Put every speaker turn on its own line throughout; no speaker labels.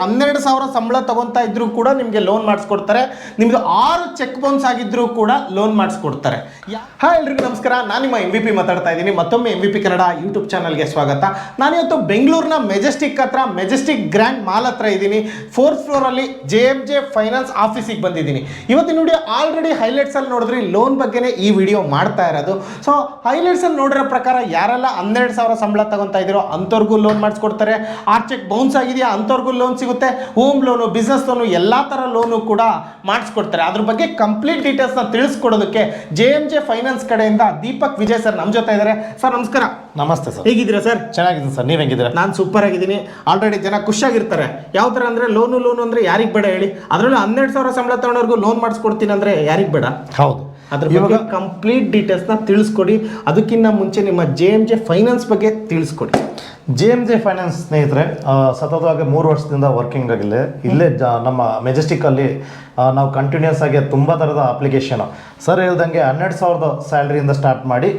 ಹನ್ನೆರಡು ಸಾವಿರ ಸಂಬಳ ತಗೊತಾ ಇದ್ರು ಕೂಡ ನಿಮಗೆ ಲೋನ್ ಮಾಡಿಸ್ಕೊಡ್ತಾರೆ. ನಿಮ್ದು ಆರು ಚೆಕ್ ಬೌನ್ಸ್ ಆಗಿದ್ರು ಕೂಡ ಲೋನ್ ಮಾಡಿಸ್ಕೊಡ್ತಾರೆ. ಹಾಯ್ ಎಲ್ರಿಗೂ ನಮಸ್ಕಾರ. ನಾನು ನಿಮ್ಮ ಎಂ ವಿ ಪಿ ಮಾತಾಡ್ತಾ ಇದ್ದೀನಿ. ಮತ್ತೊಮ್ಮೆ M V P Kannada YouTube ಚಾನಲ್ಗೆ ಸ್ವಾಗತ. ನಾನಿವತ್ತು ಬೆಂಗಳೂರಿನ ಮೆಜೆಸ್ಟಿಕ್ ಹತ್ರ ಮೆಜೆಸ್ಟಿಕ್ ಗ್ರ್ಯಾಂಡ್ ಮಾಲ್ ಹತ್ರ ಇದ್ದೀನಿ. ಫೋರ್ತ್ ಫ್ಲೋರಲ್ಲಿ ಜೆ ಎಂ ಜೆ ಫೈನಾನ್ಸ್ ಆಫೀಸಿಗೆ ಬಂದಿದ್ದೀನಿ. ಇವತ್ತಿನ ನೋಡಿ ಆಲ್ರೆಡಿ ಹೈಲೈಟ್ಸಲ್ಲಿ ನೋಡಿದ್ರಿ ಲೋನ್ ಬಗ್ಗೆನೇ ಈ ವಿಡಿಯೋ ಮಾಡ್ತಾ ಇರೋದು. ಸೊ ಹೈಲೈಟ್ಸಲ್ಲಿ ನೋಡಿರೋ ಪ್ರಕಾರ ಯಾರೆಲ್ಲ ಹನ್ನೆರಡು ಸಾವಿರ ಸಂಬಳ ತಗೊತಾ ಇದ್ದೀರೋ ಅಂಥವ್ರಿಗೂ ಲೋನ್ ಮಾಡಿಸ್ಕೊಡ್ತಾರೆ. ಆ ಚೆಕ್ ಬೌನ್ಸ್ ಆಗಿದೆಯಾ? ಅಂಥವ್ರಿಗೂ ಲೋನ್ ಸಿಗುತ್ತೆ. ಹೋಮ್ ಲೋನು ಬಿಸ್ನೆಸ್ ಲೋನು ಎಲ್ಲ ಥರ ಲೋನು ಕೂಡ ಮಾಡಿಸ್ಕೊಡ್ತಾರೆ. ಅದ್ರ ಬಗ್ಗೆ ಕಂಪ್ಲೀಟ್ ಡೀಟೇಲ್ಸ್ನ ತಿಳಿಸ್ಕೊಡೋದಕ್ಕೆ ಜೆ ಎಂ ಜೆ ಫೈನಾನ್ಸ್ ಕಡೆಯಿಂದ ದೀಪಕ್ ವಿಜಯ್ ಸರ್ ನಮ್ಮ ಜೊತೆ ಇದ್ದಾರೆ ಸರ್ ನಮಸ್ಕಾರ.
ನಮಸ್ತೆ ಸರ್.
ಹೇಗಿದ್ದೀರಾ ಸರ್?
ಚೆನ್ನಾಗಿದ್ದೀನಿ ಸರ್. ನೀವು ಹೆಂಗಿದ್ದೀರಾ?
ನಾನು ಸೂಪರ್ ಆಗಿದ್ದೀನಿ. ಆಲ್ರೆಡಿ ಜನ ಖುಷಿಯಾಗಿರ್ತಾರೆ. ಯಾವ ಥರ ಅಂದರೆ ಲೋನು ಲೋನು ಅಂದರೆ ಯಾರಿಗೆ ಬೇಡ ಹೇಳಿ. ಅದರಲ್ಲೂ ಹನ್ನೆರಡು ಸಾವಿರ ಸಂಬಳ ತಗೊಂಡವ್ರಿಗೂ ಲೋನ್ ಮಾಡಿಸ್ಕೊಡ್ತೀನಿ ಅಂದರೆ ಯಾರಿಗೆ ಬೇಡ?
ಹೌದು.
ಅದ್ರ ಬಗ್ಗೆ ಕಂಪ್ಲೀಟ್ ಡೀಟೇಲ್ಸ್ನ ತಿಳಿಸ್ಕೊಡಿ. ಅದಕ್ಕಿಂತ ಮುಂಚೆ ನಿಮ್ಮ ಜೆ ಎಂ ಜೆ ಫೈನಾನ್ಸ್ ಬಗ್ಗೆ ತಿಳಿಸ್ಕೊಡಿ.
ಜೆ ಎಂ ಜೆ ಫೈನಾನ್ಸ್ ಸ್ನೇಹಿತರೆ ಸತತವಾಗಿ ಮೂರು ವರ್ಷದಿಂದ ವರ್ಕಿಂಗ್ ಆಗಿಲ್ಲ. ಇಲ್ಲೇ ಜ, ನಮ್ಮ ಮೆಜೆಸ್ಟಿಕ್ಕಲ್ಲಿ ನಾವು ಕಂಟಿನ್ಯೂಸ್ ಆಗಿ ತುಂಬ ಥರದ ಅಪ್ಲಿಕೇಶನ್ ಸರ್ ಹೇಳ್ದಂಗೆ ಹನ್ನೆರಡು ಸಾವಿರದ ಸ್ಯಾಲ್ರಿಯಿಂದ ಸ್ಟಾರ್ಟ್ ಮಾಡಿ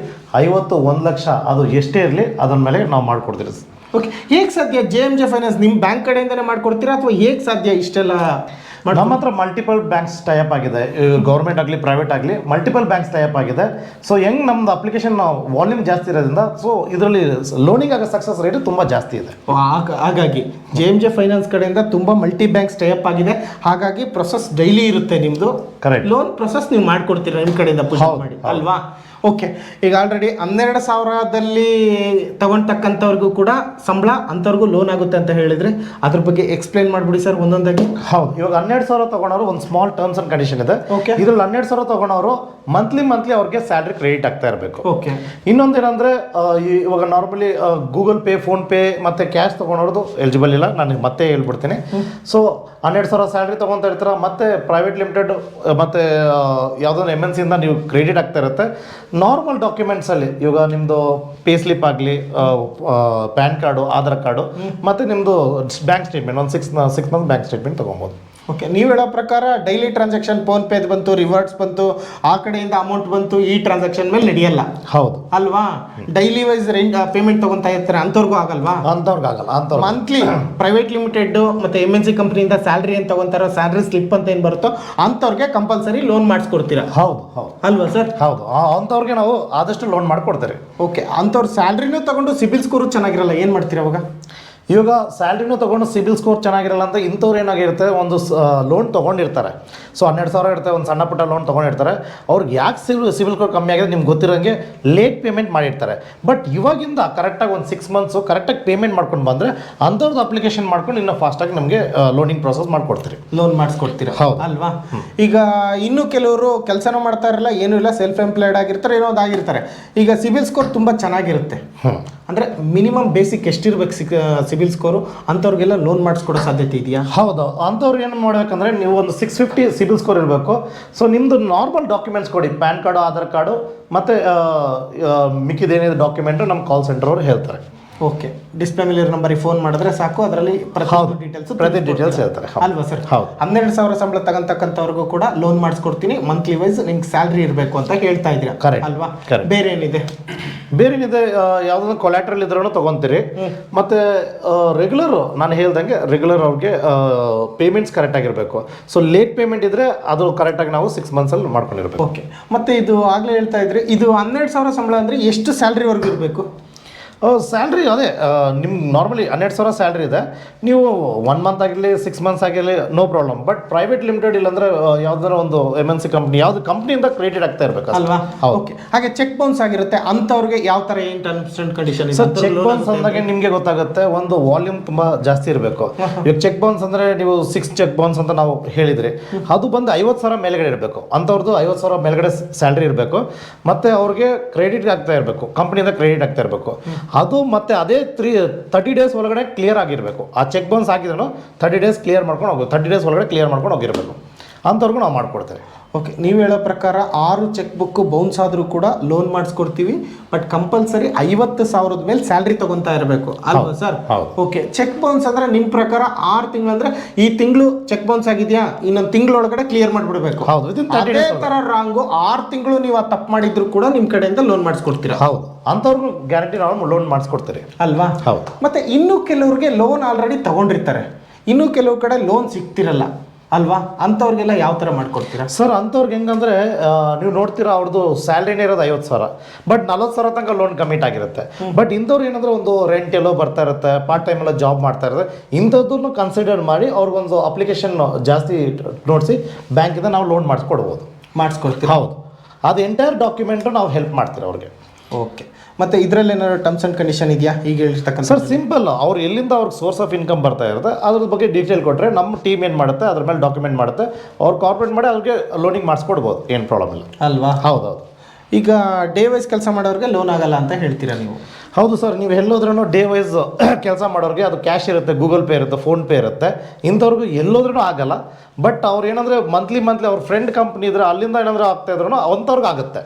ಐವತ್ತು ಒಂದು ಲಕ್ಷ, ಅದು ಎಷ್ಟೇ ಇರಲಿ ಅದನ್ನ ಮೇಲೆ ನಾವು ಮಾಡಿಕೊಡ್ತೀವಿ
ಓಕೆ ಹೇಗೆ ಸಾಧ್ಯ ಜೆ ಎಂ ಜೆ ಫೈನಾನ್ಸ್ ನಿಮ್ಮ ಬ್ಯಾಂಕ್ ಕಡೆಯಿಂದಲೇ ಮಾಡಿಕೊಡ್ತೀರಾ ಅಥವಾ ಹೇಗೆ ಸಾಧ್ಯ ಇಷ್ಟೆಲ್ಲ?
ನಮ್ಮ ಹತ್ರ ಮಲ್ಟಿಪಲ್ ಬ್ಯಾಂಕ್ಸ್ ಟೈಪ್ ಆಗಿದೆ. ಗೌರ್ಮೆಂಟ್ ಆಗಲಿ ಪ್ರೈವೇಟ್ ಆಗಲಿ ಮಲ್ಟಿಪಲ್ ಬ್ಯಾಂಕ್ಸ್ ಟೈಪ್ ಆಗಿದೆ. ಸೊ ಹೆಂಗ್ ನಮ್ದು ಅಪ್ಲಿಕೇಶನ್ ವಾಲ್ಯೂಮ್ ಜಾಸ್ತಿ ಇರೋದ್ರಿಂದ ಸೊ ಇದರಲ್ಲಿ ಲೋನಿಂಗ್ ಆಗೋ ಸಕ್ಸಸ್ ರೇಟ್ ತುಂಬ ಜಾಸ್ತಿ ಇದೆ.
ಹಾಗಾಗಿ ಜೆ ಎಂ ಜೆ ಫೈನಾನ್ಸ್ ಕಡೆಯಿಂದ ತುಂಬ ಮಲ್ಟಿ ಬ್ಯಾಂಕ್ಸ್ ಟೈಪ್ ಆಗಿದೆ. ಹಾಗಾಗಿ ಪ್ರೊಸೆಸ್ ಡೈಲಿ ಇರುತ್ತೆ ನಿಮ್ಮದು
ಕರೆಕ್ಟ್
ಲೋನ್ ಪ್ರೊಸೆಸ್ ನೀವು ಮಾಡ್ಕೊಡ್ತೀರಾ ನಿಮ್ಮ ಕಡೆಯಿಂದ ಪುಷ್ ಮಾಡಿ. ಅಲ್ವಾ? ಓಕೆ ಈಗ ಆಲ್ರೆಡಿ ಹನ್ನೆರಡು ಸಾವಿರದಲ್ಲಿ ತಗೊಂಡ್ತಕ್ಕಂಥವ್ರಿಗೂ ಕೂಡ ಸಂಬಳ ಅಂಥವ್ರಿಗೂ ಲೋನ್ ಆಗುತ್ತೆ ಅಂತ ಹೇಳಿದ್ರೆ ಅದ್ರ ಬಗ್ಗೆ ಎಕ್ಸ್ಪ್ಲೈನ್ ಮಾಡ್ಬಿಡಿ ಸರ್ ಒಂದೊಂದಾಗಿ.
ಹೌದು ಇವಾಗ ಹನ್ನೆರಡು ಸಾವಿರ ತಗೊಳೋರು ಒಂದು ಸ್ಮಾಲ್ ಟರ್ಮ್ಸ್ ಅಂಡ್ ಕಂಡೀಷನ್ ಇದೆ.
ಓಕೆ
ಇದ್ರಲ್ಲಿ ಹನ್ನೆರಡು ಸಾವಿರ ತಗೊಳೋರು ಮಂತ್ಲಿ ಮಂತ್ಲಿ ಅವ್ರಿಗೆ ಸ್ಯಾಲ್ರಿ ಕ್ರೆಡಿಟ್ ಆಗ್ತಾ ಇರಬೇಕು.
ಓಕೆ
ಇನ್ನೊಂದೇನಂದ್ರೆ ಇವಾಗ normally Google Pay PhonePe ಮತ್ತೆ ಕ್ಯಾಶ್ ತಗೊಳೋದು ಎಲಿಜಿಬಲ್ ಇಲ್ಲ ನಾನು ಮತ್ತೆ ಹೇಳ್ಬಿಡ್ತೀನಿ. ಸೊ ಹನ್ನೆರಡು ಸಾವಿರ ಸ್ಯಾಲ್ರಿ ತಗೊಂತಾ ಇರ್ತಾರೆ ಮತ್ತೆ ಪ್ರೈವೇಟ್ ಲಿಮಿಟೆಡ್ ಮತ್ತೆ ಯಾವುದೋ ಯಾವ್ದೋ ಎಂ ಎನ್ ಸಿಯಿಂದ ನೀವು ಕ್ರೆಡಿಟ್ ಆಗ್ತಾ ಇರುತ್ತೆ. ನಾರ್ಮಲ್ ಡಾಕ್ಯುಮೆಂಟ್ಸಲ್ಲಿ ಇವಾಗ ನಿಮ್ಮದು ಪೇ ಸ್ಲಿಪ್ ಆಗಲಿ ಪ್ಯಾನ್ ಕಾರ್ಡು ಆಧಾರ್ ಕಾರ್ಡು ಮತ್ತೆ ನಿಮ್ಮದು ಬ್ಯಾಂಕ್ ಸ್ಟೇಟ್ಮೆಂಟ್ ಒಂದು six six month bank statement ತೊಗೊಬೋದು.
ಓಕೆ ನೀವು ಹೇಳೋ ಪ್ರಕಾರ ಡೈಲಿ ಟ್ರಾನ್ಸಾಕ್ಷನ್ ಫೋನ್ ಪೇ ಬಂತು ರಿವರ್ಡ್ಸ್ ಬಂತು ಆ ಕಡೆಯಿಂದ ಅಮೌಂಟ್ ಬಂತು ಈ ಟ್ರಾನ್ಸಾಕ್ಷನ್ ಮೇಲೆ ನಡೆಯಲ್ಲ.
ಹೌದು.
ಅಲ್ವಾ? ಡೈಲಿ ವೈಸ್ ರೆಂಟ್ ಪೇಮೆಂಟ್ ತಗೊಂತಾ ಇರ್ತಾರೆ? ಅಂಥವ್ರಿಗೂ ಆಗಲ್ವಾ?
ಅಂಥವ್ರಿಗೆ ಆಗಲ್ಲ ಅಂಥವ್ರು
ಮಂತ್ಲಿ ಪ್ರೈವೇಟ್ ಲಿಮಿಟೆಡ್ ಮತ್ತೆ ಎಂ ಎನ್ ಸಿ ಕಂಪ್ನಿಯಿಂದ ಸ್ಯಾಲ್ರಿ ಏನು ತಗೊಂತಾರೋ ಸ್ಯಾಲ್ರಿ ಸ್ಲಿಪ್ ಅಂತ ಏನು ಬರುತ್ತೋ ಅಂಥವ್ರಿಗೆ ಕಂಪಲ್ಸರಿ ಲೋನ್ ಮಾಡಿಸ್ಕೊಡ್ತೀರಾ?
ಹೌದು ಹೌದು.
ಅಲ್ವಾ ಸರ್
ಹೌದು. ಅಂಥವ್ರಿಗೆ ನಾವು ಆದಷ್ಟು ಲೋನ್ ಮಾಡಿಕೊಡ್ತಾರೆ
ಓಕೆ ಅಂಥವ್ರು ಸ್ಯಾಲ್ರಿನೂ ತಗೊಂಡು ಸಿಬಿಲ್ ಸ್ಕೋರು ಚೆನ್ನಾಗಿರಲ್ಲ ಏನು ಮಾಡ್ತೀರಾ ಅವಾಗ?
ಇವಾಗ ಸ್ಯಾಲ್ರಿನೂ ತೊಗೊಂಡು ಸಿಬಿಲ್ ಸ್ಕೋರ್ ಚೆನ್ನಾಗಿರಲ್ಲ ಅಂತ ಇಂಥವ್ರು ಏನಾಗಿರುತ್ತೆ ಒಂದು ಲೋನ್ ತೊಗೊಂಡಿರ್ತಾರೆ. ಸೊ ಹನ್ನೆರಡು ಸಾವಿರ ಇರುತ್ತೆ ಒಂದು ಸಣ್ಣ ಪುಟ್ಟ ಲೋನ್ ತೊಗೊಂಡಿರ್ತಾರೆ. ಅವ್ರಿಗೆ ಯಾಕೆ ಸಿಬಿಲ್ ಸಿಬಿಲ್ ಸ್ಕೋರ್ ಕಮ್ಮಿ ಆಗಿದೆ ನಿಮ್ಗೆ ಗೊತ್ತಿರೋಂಗೆ ಲೇಟ್ ಪೇಮೆಂಟ್ ಮಾಡಿರ್ತಾರೆ. ಬಟ್ ಇವಾಗಿಂದ ಕರೆಕ್ಟಾಗಿ ಒಂದು ಸಿಕ್ಸ್ ಮಂತ್ಸು ಕರೆಕ್ಟಾಗಿ ಪೇಮೆಂಟ್ ಮಾಡ್ಕೊಂಡು ಬಂದರೆ ಅಂಥವ್ರದ್ದು ಅಪ್ಲಿಕೇಶನ್ ಮಾಡ್ಕೊಂಡು ಇನ್ನೂ ಫಾಸ್ಟಾಗಿ ನಮಗೆ ಲೋನಿಂಗ್ ಪ್ರೊಸೆಸ್ ಮಾಡಿಕೊಡ್ತೀರಿ.
ಲೋನ್ ಮಾಡಿಸ್ಕೊಡ್ತೀರಾ?
ಹೌದು.
ಅಲ್ವಾ? ಈಗ ಇನ್ನೂ ಕೆಲವರು ಕೆಲಸನೂ ಮಾಡ್ತಾ ಇರಲ್ಲ ಏನೂ ಇಲ್ಲ ಸೆಲ್ಫ್ ಎಂಪ್ಲಾಯ್ಡ್ ಆಗಿರ್ತಾರೆ ಏನೋ ಒಂದು ಆಗಿರ್ತಾರೆ. ಈಗ ಸಿಬಿಲ್ ಸ್ಕೋರ್ ತುಂಬ ಚೆನ್ನಾಗಿರುತ್ತೆ.
ಹ್ಞೂ
ಅಂದರೆ ಮಿನಿಮಮ್ ಬೇಸಿಕ್ ಎಷ್ಟಿರ್ಬೇಕು ಸಿಕ್ ಸಿಬಿಲ್ ಸ್ಕೋರು ಅಂಥವ್ರಿಗೆಲ್ಲ ಲೋನ್ ಮಾಡಿಸ್ಕೊಡೋ ಸಾಧ್ಯತೆ ಇದೆಯಾ?
ಹೌದು. ಅಂಥವ್ರು ಏನು ಮಾಡಬೇಕಂದ್ರೆ ನೀವು ಒಂದು ಸಿಕ್ಸ್ ಫಿಫ್ಟಿ ಸಿಬಿಲ್ ಸ್ಕೋರ್ ಇರಬೇಕು. ಸೊ ನಿಮ್ಮದು ನಾರ್ಮಲ್ ಡಾಕ್ಯುಮೆಂಟ್ಸ್ ಕೊಡಿ. ಪ್ಯಾನ್ ಕಾರ್ಡು ಆಧಾರ್ ಕಾರ್ಡು ಮತ್ತು ಮಿಕ್ಕಿದೇನಿದೆ ಡಾಕ್ಯುಮೆಂಟು ನಮ್ಮ ಕಾಲ್ ಸೆಂಟರ್ ಅವರು ಹೇಳ್ತಾರೆ.
ಓಕೆ ಡಿಸ್ಪ್ಲೇ ಮೇಲೆ ನಂಬರಿಗೆ ಫೋನ್ ಮಾಡಿದ್ರೆ ಸಾಕು ಅದರಲ್ಲಿ
ಹೌದು.
ಡೀಟೇಲ್ಸ್
ಪ್ರತಿ ಡೀಟೇಲ್ಸ್ ಹೇಳ್ತಾರೆ.
ಅಲ್ವಾ ಸರ್
ಹೌದು.
ಹನ್ನೆರಡು ಸಾವಿರ ಸಂಬಳ ತಗೊಂತಕ್ಕಂಥವ್ರಿಗೂ ಕೂಡ ಲೋನ್ ಮಾಡಿಸ್ಕೊಡ್ತೀನಿ. ಮಂತ್ಲಿ ವೈಸ್ ನಿಮ್ಗೆ ಸ್ಯಾಲ್ರಿ ಇರಬೇಕು ಅಂತ ಹೇಳ್ತಾ ಇದ್ದೀರಾ?
ಕರೆಕ್ಟ್
ಅಲ್ವಾ. ಬೇರೆ ಏನಿದೆ?
ಬೇರೇನಿದೆ ಯಾವುದಾದ್ರು ಕೊಲ್ಯಾಟ್ರಲ್ ಇದ್ರೂ ತೊಗೊತೀರಿ. ಮತ್ತು ರೆಗ್ಯುಲರ್ ನಾನು ಹೇಳ್ದಂಗೆ ರೆಗ್ಯುಲರ್ ಅವ್ರಿಗೆ ಪೇಮೆಂಟ್ಸ್ ಕರೆಕ್ಟಾಗಿರಬೇಕು ಸೊ ಲೇಟ್ ಪೇಮೆಂಟ್ ಇದ್ದರೆ ಅದು ಕರೆಕ್ಟಾಗಿ ನಾವು ಸಿಕ್ಸ್ ಮಂತ್ಸಲ್ಲಿ ಮಾಡ್ಕೊಂಡಿರ್ಬೇಕು.
ಓಕೆ ಮತ್ತೆ ಇದು ಆಗ್ಲೇ ಹೇಳ್ತಾ ಇದ್ರಿ ಇದು ಹನ್ನೆರಡು ಸಾವಿರ ಸಂಬಳ ಅಂದ್ರೆ ಎಷ್ಟು ಸ್ಯಾಲ್ರಿವರೆಗೂ ಇರಬೇಕು?
ಸ್ಯಾಲ್ರಿ ಅದೇ ನಿಮ್ಗೆ ನಾರ್ಮಲಿ ಹನ್ನೆರಡು ಸಾವಿರ ಸ್ಯಾಲ್ರಿ ಇದೆ. ನೀವು ಒನ್ ಮಂತ್ ಆಗಿರಲಿ ಸಿಕ್ಸ್ ಮಂತ್ಸ್ ಆಗಿರಲಿ no problem but private limited ಇಲ್ಲಾಂದ್ರೆ ಯಾವ್ದಾರ ಒಂದು ಎಂ ಎನ್ ಸಿ ಕಂಪ್ನಿ ಯಾವ್ದು ಕಂಪ್ನಿಯಿಂದ ಕ್ರಿಯೇಟೆಡ್ ಆಗ್ತಾ ಇರಬೇಕು
ಅಲ್ವಾ? ಓಕೆ ಹಾಗೆ ಚೆಕ್ ಬೌನ್ಸ್ ಆಗಿರುತ್ತೆ. ಅಂಥವ್ರಿಗೆ ಯಾವ ಥರ ಏನು terms condition
sir check bounce ಅಂದಾಗ ನಿಮಗೆ ಗೊತ್ತಾಗುತ್ತೆ ಒಂದು ವಾಲ್ಯೂಮ್ ತುಂಬಾ ಜಾಸ್ತಿ ಇರಬೇಕು. ಇವಾಗ ಚೆಕ್ ಬೌನ್ಸ್ ಅಂದ್ರೆ ನೀವು ಸಿಕ್ಸ್ ಚೆಕ್ ಬೌನ್ಸ್ ಅಂತ ನಾವು ಹೇಳಿದ್ರಿ. ಅದು ಬಂದು ಐವತ್ತು ಸಾವಿರ ಮೇಲ್ಗಡೆ ಇರಬೇಕು. ಅಂಥವ್ರದ್ದು ಐವತ್ತು ಸಾವಿರ ಮೇಲ್ಗಡೆ ಸ್ಯಾಲ್ರಿ ಇರಬೇಕು. ಮತ್ತೆ ಅವ್ರಿಗೆ ಕ್ರೆಡಿಟ್ ಆಗ್ತಾ ಇರಬೇಕು. ಕಂಪ್ನಿಯಿಂದ ಕ್ರೆಡಿಟ್ ಆಗ್ತಾ ಇರಬೇಕು. ಅದು ಮತ್ತೆ ಅದೇ ತ್ರೀ ತರ್ಟಿ ಡೇಸ್ ಒಳಗಡೆ ಕ್ಲಿಯರ್ ಆಗಿರಬೇಕು. ಆ ಚೆಕ್ ಬೌನ್ಸ್ ಆಗಿದ್ರು ತರ್ಟಿ ಡೇಸ್ ಕ್ಲಿಯರ್ ಮಾಡ್ಕೊಂಡು ಹೋಗಿ ತರ್ಟಿ ಡೇಸ್ ಒಳಗಡೆ ಕ್ಲಿಯರ್ ಮಾಡ್ಕೊಂಡು ಹೋಗಿರಬೇಕು. ಅಂಥವ್ರಿಗೂ ನಾವು ಮಾಡ್ಕೊಡ್ತೇವೆ.
ಓಕೆ ನೀವು ಹೇಳೋ ಪ್ರಕಾರ ಆರು ಚೆಕ್ ಬುಕ್ ಬೌನ್ಸ್ ಆದರೂ ಕೂಡ ಲೋನ್ ಮಾಡಿಸ್ಕೊಡ್ತೀವಿ ಬಟ್ ಕಂಪಲ್ಸರಿ ಐವತ್ತು ಸಾವಿರದ ಮೇಲೆ ಸ್ಯಾಲ್ರಿ ತಗೊತಾ ಇರಬೇಕು. ಅಲ್ವಾ ಸರ್ ಓಕೆ ಚೆಕ್ ಬೌನ್ಸ್ ಅಂದ್ರೆ ನಿಮ್ಮ ಪ್ರಕಾರ ಆರು ತಿಂಗಳು ಅಂದ್ರೆ ಈ ತಿಂಗಳು ಚೆಕ್ ಬೌನ್ಸ್ ಆಗಿದೆಯಾ? ಇನ್ನೊಂದು ತಿಂಗಳೊಳಗಡೆ ಕ್ಲಿಯರ್ ಮಾಡಿಬಿಡ್ಬೇಕು.
ಹೌದು
ಅದೇ
ಥರ
ತರ ರಾಂಗು ಆರು ತಿಂಗಳು ನೀವು ಆ ತಪ್ಪು ಮಾಡಿದ್ರು ಕೂಡ ನಿಮ್ಮ ಕಡೆಯಿಂದ ಲೋನ್ ಮಾಡಿಸ್ಕೊಡ್ತೀರಾ.
ಹೌದು ಅಂಥವ್ರಿಗೂ ಗ್ಯಾರಂಟಿ ನಾವು ಲೋನ್ ಮಾಡಿಸ್ಕೊಡ್ತಾರೆ.
ಅಲ್ವಾ?
ಹೌದು.
ಮತ್ತೆ ಇನ್ನು ಕೆಲವ್ರಿಗೆ ಲೋನ್ ಆಲ್ರೆಡಿ ತಗೊಂಡಿರ್ತಾರೆ. ಇನ್ನೂ ಕೆಲವು ಕಡೆ ಲೋನ್ ಸಿಗ್ತಿರಲ್ಲ. ಅಲ್ವಾ? ಅಂಥವ್ರಿಗೆಲ್ಲ ಯಾವ ಥರ ಮಾಡ್ಕೊಡ್ತೀರಾ?
ಸರ್ ಅಂಥವ್ರಿಗೆ ಹೆಂಗಂದ್ರೆ ನೀವು ನೋಡ್ತೀರಾ ಅವ್ರದ್ದು ಸ್ಯಾಲ್ರಿನೇ ಇರೋದು ಐವತ್ತು ಸಾವಿರ. ಬಟ್ ನಲ್ವತ್ತು ಸಾವಿರ ತನಕ ಲೋನ್ ಕಮಿಟ್ ಆಗಿರುತ್ತೆ. ಬಟ್ ಇಂಥವ್ರು ಏನಂದ್ರೆ ಒಂದು ರೆಂಟ್ ಎಲ್ಲೋ ಬರ್ತಾ ಇರುತ್ತೆ ಪಾರ್ಟ್ ಟೈಮ್ ಎಲ್ಲ ಜಾಬ್ ಮಾಡ್ತಾ ಇರುತ್ತೆ ಇಂಥದ್ದನ್ನು ಕನ್ಸಿಡರ್ ಮಾಡಿ ಅವ್ರಿಗೊಂದು ಅಪ್ಲಿಕೇಶನ್ ಜಾಸ್ತಿ ನೋಡಿಸಿ ಬ್ಯಾಂಕಿಂದ ನಾವು ಲೋನ್ ಮಾಡಿಸ್ಕೊಡ್ಬೋದು.
ಮಾಡಿಸ್ಕೊಡ್ತೀವಿ
ಹೌದು. ಅದು ಎಂಟೈರ್ ಡಾಕ್ಯುಮೆಂಟು ನಾವು ಹೆಲ್ಪ್ ಮಾಡ್ತೀವಿ ಅವ್ರಿಗೆ?
ಓಕೆ ಮತ್ತೆ ಇದರಲ್ಲಿ ಏನಾದ್ರು ಟರ್ಮ್ಸ್ ಆ್ಯಂಡ್ ಕಂಡೀಷನ್ ಇದೆಯಾ? ಈಗ ಹೇಳಿರ್ತಕ್ಕಂಥ
ಸರ್ ಸಿಂಪಲ್ ಅವ್ರು ಎಲ್ಲಿಂದ ಅವ್ರಿಗೆ ಸೋರ್ಸ್ ಆಫ್ ಇನ್ಕಮ್ ಬರ್ತಾ ಇರುತ್ತೆ ಅದ್ರ ಬಗ್ಗೆ ಡೀಟೇಲ್ ಕೊಟ್ಟರೆ ನಮ್ಮ ಟೀಮ್ ಏನು ಮಾಡುತ್ತೆ ಅದ್ರ ಮೇಲೆ ಡಾಕ್ಯುಮೆಂಟ್ ಮಾಡುತ್ತೆ ಅವ್ರು ಕಾರ್ಪೊರೇಟ್ ಮಾಡಿ ಅವ್ರಿಗೆ ಲೋನಿಂಗ್ ಮಾಡಿಸ್ಕೊಡ್ಬೋದು ಏನು ಪ್ರಾಬ್ಲಮ್ ಇಲ್ಲ.
ಅಲ್ವಾ?
ಹೌದೌದು.
ಈಗ ಡೇ ವೈಸ್ ಕೆಲಸ ಮಾಡೋರಿಗೆ ಲೋನ್ ಆಗಲ್ಲ ಅಂತ ಹೇಳ್ತೀರಾ ನೀವು?
ಹೌದು ಸರ್ ನೀವು ಎಲ್ಲೋದ್ರೂ ಡೇ ವೈಸ್ ಕೆಲಸ ಮಾಡೋರಿಗೆ ಅದು ಕ್ಯಾಶ್ ಇರುತ್ತೆ ಗೂಗಲ್ ಪೇ ಇರುತ್ತೆ ಫೋನ್ಪೇ ಇರುತ್ತೆ ಇಂಥವ್ರಿಗೂ ಎಲ್ಲೋದ್ರೂ ಆಗಲ್ಲ. ಬಟ್ ಅವ್ರು ಏನಂದರೆ ಮಂತ್ಲಿ ಮಂತ್ಲಿ ಅವ್ರ ಫ್ರೆಂಡ್ ಕಂಪ್ನಿ ಇದ್ರೆ ಅಲ್ಲಿಂದ ಏನಾದರೂ ಆಗ್ತಾ ಇದ್ರು ಅಂಥವ್ರಿಗೆ ಆಗುತ್ತೆ.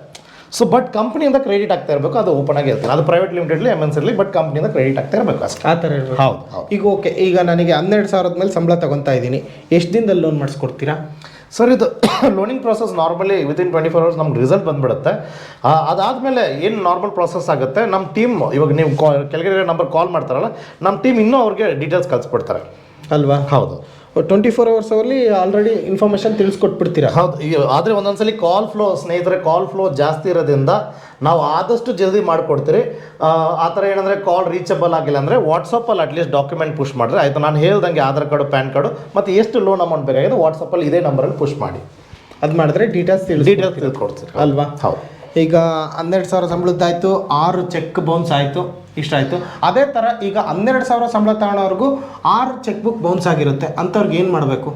ಸೊ ಬಟ್ ಕಂಪ್ನಿಯಿಂದ ಕ್ರೆಡಿಟ್ ಆಗ್ತಾ ಇರಬೇಕು ಅದು ಓಪನ್ ಆಗಿ ಇರ್ತದೆ. ಅದು ಪ್ರೈವೇಟ್ ಲಿಮಿಟೆಡ್ಲಿ ಎಂ ಎನ್ಸ್ ಇರಲಿ ಬಟ್ ಕಂಪ್ನಿಯಿಂದ ಕ್ರೆಡಿಟ್ ಆಗ್ತಾ ಇರಬೇಕು ಅಷ್ಟೇ.
ಆ ಥರ ಇರ್ಬೇಕು.
ಹೌದು ಹೌದು.
ಈಗ ಓಕೆ ಈಗ ನನಗೆ ಹನ್ನೆರಡು ಸಾವಿರದ ಮೇಲೆ ಸಂಬಳ ತಗೊತಾ ಇದ್ದೀನಿ. ಎಷ್ಟು ದಿನದಲ್ಲಿ ಲೋನ್ ಮಾಡಿಸ್ಕೊಡ್ತೀರಾ?
ಸರ್ ಇದು loaning process normally within twenty four hours ನಮ್ಗೆ ರಿಸಲ್ಟ್ ಬಂದ್ಬಿಡುತ್ತೆ. ಅದಾದಮೇಲೆ ಏನು ನಾರ್ಮಲ್ ಪ್ರಾಸೆಸ್ ಆಗುತ್ತೆ ನಮ್ಮ ಟೀಮ್ ಇವಾಗ ನೀವು ಕಾ ಕೆಳಗಡೆ ನಂಬರ್ ಕಾಲ್ ಮಾಡ್ತಾರಲ್ಲ ನಮ್ಮ ಟೀಮ್ ಇನ್ನೂ ಅವ್ರಿಗೆ ಡೀಟೇಲ್ಸ್ ಕಳಿಸ್ಕೊಡ್ತಾರೆ.
ಅಲ್ವಾ?
ಹೌದು.
ಟ್ವೆಂಟಿ ಫೋರ್ ಅವರ್ಸ್ ಅವಲ್ಲಿ ಆಲ್ರೆಡಿ ಇನ್ಫಾರ್ಮೇಶನ್ ತಿಳಿಸ್ಕೊಟ್ಬಿಡ್ತೀರಾ?
ಹೌದು ಆದರೆ ಒಂದೊಂದ್ಸಲಿ ಕಾಲ್ ಫ್ಲೋ ಸ್ನೇಹಿತರೆ ಕಾಲ್ ಫ್ಲೋ ಜಾಸ್ತಿ ಇರೋದ್ರಿಂದ ನಾವು ಆದಷ್ಟು ಜಲ್ದಿ ಮಾಡಿಕೊಡ್ತೀರಿ. ಆ, ಥರ ಏನಂದರೆ ಕಾಲ್ ರೀಚಬಲ್ ಆಗಿಲ್ಲ ಅಂದರೆ ವಾಟ್ಸಪ್ಪಲ್ಲಿ ಅಟ್ಲೀಸ್ಟ್ ಡಾಕ್ಯುಮೆಂಟ್ ಪುಷ್ ಮಾಡಿದ್ರೆ ಆಯಿತು ನಾನು ಹೇಳ್ದಂಗೆ ಆಧಾರ್ ಕಾರ್ಡು ಪ್ಯಾನ್ ಕಾರ್ಡು ಮತ್ತು ಎಷ್ಟು ಲೋನ್ ಅಮೌಂಟ್ ಬೇಕಾಗಿದೆ ವಾಟ್ಸಪ್ಪಲ್ಲಿ ಇದೇ ನಂಬರಲ್ಲಿ ಪುಷ್ ಮಾಡಿ.
ಅದು ಮಾಡಿದ್ರೆ ಡೀಟೇಲ್ಸ್ ತಿಳಿಸಿ
ಡೀಟೇಲ್ಸ್ ತಿಳ್ಕೊಡ್ತೀರಿ
ಅಲ್ವಾ?
ಹೌದು.
ಈಗ ಹನ್ನೆರಡು ಸಾವಿರ ಸಂಬಳದ್ದಾಯಿತು ಆರು ಚೆಕ್ ಬೌನ್ಸ್ ಆಯಿತು. ಇಷ್ಟ ಆಯಿತು. ಅದೇ ಥರ ಈಗ ಹನ್ನೆರಡು ಸಾವಿರ ಸಂಬಳ ತಗೊಳ್ಳೋರ್ಗೂ ಆರು ಚೆಕ್ ಬುಕ್ ಬೌನ್ಸ್ ಆಗಿರುತ್ತೆ. ಅಂಥವ್ರಿಗೆ ಏನು ಮಾಡಬೇಕು?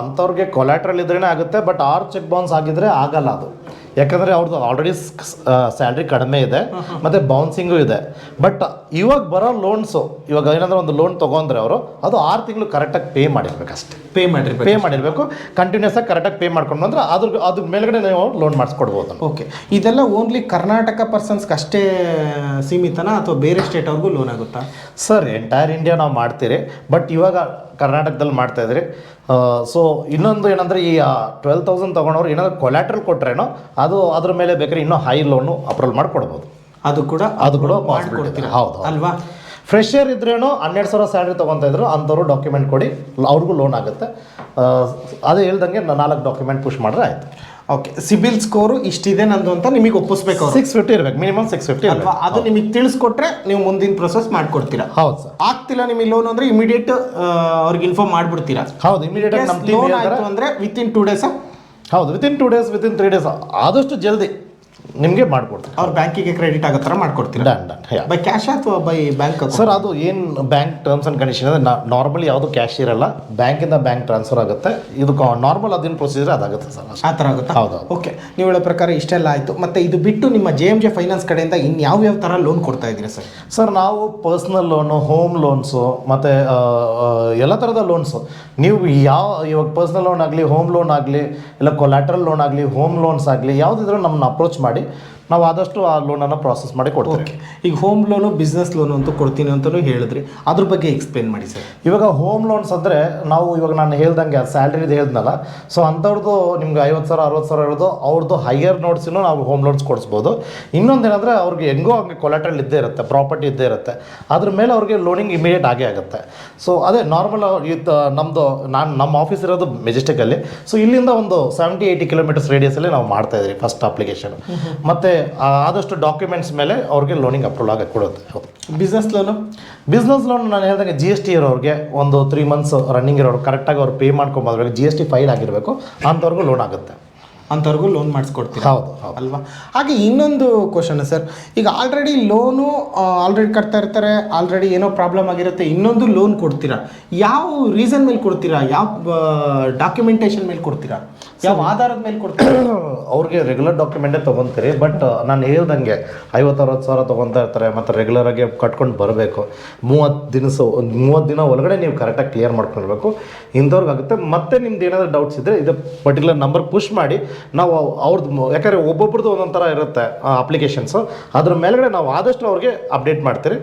ಅಂಥವ್ರಿಗೆ ಕೊಲ್ಯಾಟ್ರಲ್ ಇದ್ರೇ ಆಗುತ್ತೆ ಬಟ್ ಆರು ಚೆಕ್ ಬೌನ್ಸ್ ಆಗಿದ್ರೆ ಆಗಲ್ಲ ಅದು. ಯಾಕಂದರೆ ಅವ್ರದ್ದು ಆಲ್ರೆಡಿ ಸ್ಯಾಲ್ರಿ ಕಡಿಮೆ ಇದೆ ಮತ್ತು ಬೌನ್ಸಿಂಗು ಇದೆ. ಬಟ್ ಇವಾಗ ಬರೋ ಲೋನ್ಸು ಇವಾಗ ಏನಂದ್ರೆ ಒಂದು ಲೋನ್ ತಗೊಂಡ್ರೆ ಅವರು ಅದು ಆರು ತಿಂಗಳು ಕರೆಕ್ಟಾಗಿ ಪೇ ಮಾಡಿರ್ಬೇಕು ಅಷ್ಟೇ
ಪೇ ಮಾಡಿರ್ಬೇಕು.
ಪೇ ಮಾಡಿರಬೇಕು. ಕಂಟಿನ್ಯೂಸ್ ಆಗಿ ಕರೆಕ್ಟಾಗಿ ಪೇ ಮಾಡ್ಕೊಂಡು ಬಂದ್ರೆ ಅದ್ರ ಅದ್ರ ಮೇಲ್ಗಡೆ ನೀವು ಲೋನ್ ಮಾಡಿಸ್ಕೊಡ್ಬೋದು.
ಓಕೆ ಇದೆಲ್ಲ ಓನ್ಲಿ ಕರ್ನಾಟಕ ಪರ್ಸನ್ಸ್ಗೆ ಅಷ್ಟೇ ಸೀಮಿತನಾ ಅಥವಾ ಬೇರೆ ಸ್ಟೇಟ್ ಅವ್ರಿಗೂ ಲೋನ್ ಆಗುತ್ತಾ?
ಸರ್ ಎಂಟೈರ್ ಇಂಡಿಯಾ ನಾವು ಮಾಡ್ತೀರಿ ಬಟ್ ಇವಾಗ ಕರ್ನಾಟಕದಲ್ಲಿ ಮಾಡ್ತಾ ಇದ್ರಿ. ಸೊ ಇನ್ನೊಂದು ಏನಂದ್ರೆ ಈ ಟ್ವೆಲ್ ತೌಸಂಡ್ ತೊಗೊಂಡವ್ರು ಏನಾದ್ರು ಕೊಲ್ಯಾಟ್ರಲ್ ಕೊಟ್ರೇನೋ ಅದು ಅದ್ರ ಮೇಲೆ ಬೇಕಾದ್ರೆ ಇನ್ನೂ ಹೈ ಲೋನು ಅಪ್ರೂವಲ್ ಮಾಡ್ಕೊಡ್ಬೋದು.
ಅದು ಕೂಡ
ಅದು ಕೂಡ
ಮಾಡ್ಕೊಡ್ತೀರಾ?
ಹೌದು
ಅಲ್ವಾ?
ಫ್ರೆಶರ್ ಇದ್ರೇನೋ ಹನ್ನೆರಡು ಸಾವಿರ ಸ್ಯಾಲ್ರಿ ತೊಗೊತಾ ಇದ್ರು ಅಂಥವ್ರು ಡಾಕ್ಯುಮೆಂಟ್ ಕೊಡಿ ಅವ್ರಿಗೂ ಲೋನ್ ಆಗುತ್ತೆ. ಅದು ಅದೇ ಹೇಳ್ದಂಗೆ ನಾಲ್ಕು ಡಾಕ್ಯುಮೆಂಟ್ ಪುಷ್ ಮಾಡಿದ್ರೆ ಆಯ್ತು.
ಓಕೆ ಸಿಬಿಲ್ ಸ್ಕೋರು ಇಷ್ಟಿದೆ ನಂದು ಅಂತ ನಿಮಗೆ ಒಪ್ಪಿಸ್ಬೇಕು ಅವ್ರು.
ಸಿಕ್ಸ್ ಫಿಫ್ಟಿ ಇರ್ಬೇಕು ಮಿನಿಮಮ್ ಸಿಕ್ಸ್ ಫಿಫ್ಟಿ
ಅಲ್ವಾ? ಅದು ನಿಮಗೆ ತಿಳಿಸ್ಕೊಟ್ರೆ ನೀವು ಮುಂದಿನ ಪ್ರೊಸೆಸ್ ಮಾಡ್ಕೊಡ್ತೀರಾ.
ಹೌದು ಸರ್.
ಆಗ್ತಿಲ್ಲ ನಿಮಗೆ ಲೋನ್ ಅಂದ್ರೆ ಇಮಿಡಿಯೇಟ್ ಅವ್ರಿಗೆ ಇನ್ಫಾರ್ಮ್ ಮಾಡ್ಬಿಡ್ತೀರಾ?
ಹೌದು ಇಮಿಡಿಯೇಟ್ ಆಗಿ ನಮ್ಮ ಟೀಮ್
ಲೋನ್ ಆಯ್ತು ಅಂದ್ರೆ ವಿತ್ ಇನ್ ಟೂ ಡೇಸ್
ಹೌದು within two days within three days ಆದಷ್ಟು ಜಲ್ದಿ. ನಿಮಗೆ ಮಾಡಿಕೊಡ್ತೀನಿ.
ಅವ್ರ ಬ್ಯಾಂಕಿಗೆ ಕ್ರೆಡಿಟ್ ಆಗೋ ಥರ ಮಾಡ್ಕೊಡ್ತೀರಾ?
ಡನ್ ಡನ್
ಬೈ ಕ್ಯಾಶ್ ಅಥವಾ ಬೈ ಬ್ಯಾಂಕ್
ಸರ್ ಅದು ಏನು ಬ್ಯಾಂಕ್ ಟರ್ಮ್ಸ್ ಆ್ಯಂಡ್ ಕಂಡೀಷನ್ ಅಂದರೆ ನಾರ್ಮಲಿ ಯಾವುದು ಕ್ಯಾಶ್ ಇರಲ್ಲ ಬ್ಯಾಂಕಿಂದ ಬ್ಯಾಂಕ್ ಟ್ರಾನ್ಸ್ಫರ್ ಆಗುತ್ತೆ. ಇದು ನಾರ್ಮಲ್ ಅದೇನು ಪ್ರೊಸೀಜರ್ ಅದಾಗುತ್ತೆ ಸರ್
ಆ ಥರ ಆಗುತ್ತೆ?
ಹೌದು.
ಓಕೆ ನೀವು ಹೇಳೋ ಪ್ರಕಾರ ಇಷ್ಟೆಲ್ಲ ಆಯಿತು. ಮತ್ತು ಇದು ಬಿಟ್ಟು ನಿಮ್ಮ ಜೆ ಎಂ ಜೆ ಫೈನಾನ್ಸ್ ಕಡೆಯಿಂದ ಇನ್ನು ಯಾವ ಯಾವ ಥರ ಲೋನ್ ಕೊಡ್ತಾ ಇದ್ದೀರಾ ಸರ್
ಸರ್ ನಾವು ಪರ್ಸ್ನಲ್ ಲೋನು ಹೋಮ್ ಲೋನ್ಸು ಮತ್ತು ಎಲ್ಲ ಥರದ ಲೋನ್ಸು ನೀವು ಯಾವ ಇವಾಗ ಪರ್ಸ್ನಲ್ ಲೋನ್ ಆಗಲಿ ಹೋಮ್ ಲೋನ್ ಆಗಲಿ ಇಲ್ಲ ಕೊಲ್ಯಾಟ್ರಲ್ ಲೋನ್ ಆಗಲಿ ಹೋಮ್ ಲೋನ್ಸ್ ಆಗಲಿ ಯಾವುದಿದ್ರೂ ನಮ್ಮನ್ನ ಅಪ್ರೋಚ್ ಮಾಡಿ ನಾವು ಆದಷ್ಟು ಆ ಲೋನನ್ನು ಪ್ರಾಸೆಸ್ ಮಾಡಿ ಕೊಡ್ತೀವಿ.
ಓಕೆ ಈಗ ಹೋಮ್ ಲೋನು ಬಿಸ್ನೆಸ್ ಲೋನು ಅಂತೂ ಕೊಡ್ತೀನಿ ಅಂತಲೂ ಹೇಳಿದ್ರಿ. ಅದ್ರ ಬಗ್ಗೆ ಎಕ್ಸ್ಪ್ಲೇನ್ ಮಾಡಿ ಸರ್.
ಇವಾಗ ಹೋಮ್ ಲೋನ್ಸ್ ಅಂದರೆ ನಾವು ಇವಾಗ ನಾನು ಹೇಳ್ದಂಗೆ ಸ್ಯಾಲ್ರಿದು ಹೇಳ್ದಲ್ಲ ಸೊ ಅಂಥವ್ರದ್ದು ನಿಮ್ಗೆ ಐವತ್ತು ಸಾವಿರ ಅರವತ್ತು ಸಾವಿರ ಇರೋದು ಅವ್ರದ್ದು ಹೈಯರ್ ನೋಟ್ಸಿನೂ ನಾವು ಹೋಮ್ ಲೋನ್ಸ್ ಕೊಡಿಸ್ಬೋದು. ಇನ್ನೊಂದೇನೆಂದರೆ ಅವ್ರಿಗೆ ಹೆಂಗೋ ಹಂಗೆ ಕೊಲಾಟ್ರಲ್ ಇದ್ದೇ ಇರುತ್ತೆ ಪ್ರಾಪರ್ಟಿ ಇದ್ದೇ ಇರುತ್ತೆ. ಅದ್ರ ಮೇಲೆ ಅವ್ರಿಗೆ ಲೋನಿಂಗ್ ಇಮಿಡಿಯೇಟ್ ಆಗೇ ಆಗುತ್ತೆ. ಸೊ ಅದೇ ನಾರ್ಮಲ್ ಇದು ನಮ್ಮದು ನಾನು ನಮ್ಮ ಆಫೀಸ್ ಇರೋದು ಮೆಜೆಸ್ಟಿಕಲ್ಲಿ ಸೊ ಇಲ್ಲಿಂದ ಒಂದು ಸೆವೆಂಟಿ ಏಯ್ಟಿ ಕಿಲೋಮೀಟರ್ಸ್ ರೇಡಿಯಸಲ್ಲಿ ನಾವು ಮಾಡ್ತಾ ಇದ್ದೀವಿ ಫಸ್ಟ್ ಅಪ್ಲಿಕೇಶನ್ ಮತ್ತು ಆದಷ್ಟು ಡಾಕ್ಯುಮೆಂಟ್ಸ್ ಮೇಲೆ ಅವ್ರಿಗೆ ಲೋನಿಂಗ್ ಅಪ್ರೂವಲ್ ಆಗಿ ಕೊಡುತ್ತೆ.
ಬಿಸ್ನೆಸ್ ಲೋನು
ಬಿಸ್ನೆಸ್ ಲೋನ್ ನಾನು ಹೇಳಿದಾಗ ಜಿ ಎಸ್ ಟಿ ಇರೋರಿಗೆ ಒಂದು ತ್ರೀ ಮಂತ್ಸ್ ರನ್ನಿಂಗ್ ಇರೋರು ಕರೆಕ್ಟಾಗಿ ಅವ್ರು ಪೇ ಮಾಡ್ಕೊಂಬರ್ಬೇಕು ಜಿ ಎಸ್ ಟಿ ಫೈಲ್ ಆಗಿರಬೇಕು ಅಂಥವ್ರಿಗೂ ಲೋನ್ ಆಗುತ್ತೆ.
ಅಂಥವ್ರಿಗೂ ಲೋನ್ ಮಾಡಿಸ್ಕೊಡ್ತೀವಿ
ಹೌದು
ಅಲ್ವಾ? ಹಾಗೆ ಇನ್ನೊಂದು ಕ್ವಶನ್ ಸರ್ ಈಗ ಆಲ್ರೆಡಿ ಲೋನು ಆಲ್ರೆಡಿ ಕಟ್ತಾ ಇರ್ತಾರೆ ಆಲ್ರೆಡಿ ಏನೋ ಪ್ರಾಬ್ಲಮ್ ಆಗಿರುತ್ತೆ ಇನ್ನೊಂದು ಲೋನ್ ಕೊಡ್ತೀರಾ? ಯಾವ ರೀಸನ್ ಮೇಲೆ ಕೊಡ್ತೀರಾ? ಯಾವ ಡಾಕ್ಯುಮೆಂಟೇಶನ್ ಮೇಲೆ ಕೊಡ್ತೀರಾ? ಯಾವ ಆಧಾರದ ಮೇಲೆ ಕೊಡ್ತಾರೆ?
ಅವ್ರಿಗೆ ರೆಗ್ಯುಲರ್ ಡಾಕ್ಯುಮೆಂಟೇ ತೊಗೊತೀರಿ ಬಟ್ ನಾನು ಹೇಳ್ದಂಗೆ ಐವತ್ತು ಅರವತ್ತು ಸಾವಿರ ತೊಗೊತಾ ಇರ್ತಾರೆ ಮತ್ತು ರೆಗ್ಯುಲರಾಗಿ ಕಟ್ಕೊಂಡು ಬರಬೇಕು. ಮೂವತ್ತು ದಿನಸ ಒಂದು ಮೂವತ್ತು ದಿನ ಒಳಗಡೆ ನೀವು ಕರೆಕ್ಟಾಗಿ ಕ್ಲಿಯರ್ ಮಾಡ್ಕೊಳ್ಬೇಕು. ಇಂಥವ್ರಿಗೆ ಆಗುತ್ತೆ. ಮತ್ತೆ ನಿಮ್ದು ಏನಾದರೂ ಡೌಟ್ಸ್ ಇದ್ದರೆ ಇದು ಪರ್ಟಿಕ್ಯುಲರ್ ನಂಬರ್ ಪುಷ್ ಮಾಡಿ ನಾವು ಅವ್ರದ್ದು ಯಾಕಂದರೆ ಒಬ್ಬೊಬ್ರದ್ದು ಒಂದೊಂದು ಥರ ಇರುತ್ತೆ ಅಪ್ಲಿಕೇಶನ್ಸು ಅದ್ರ ಮೇಲ್ಗಡೆ ನಾವು ಆದಷ್ಟು ಅವ್ರಿಗೆ ಅಪ್ಡೇಟ್ ಮಾಡ್ತೀರಿ.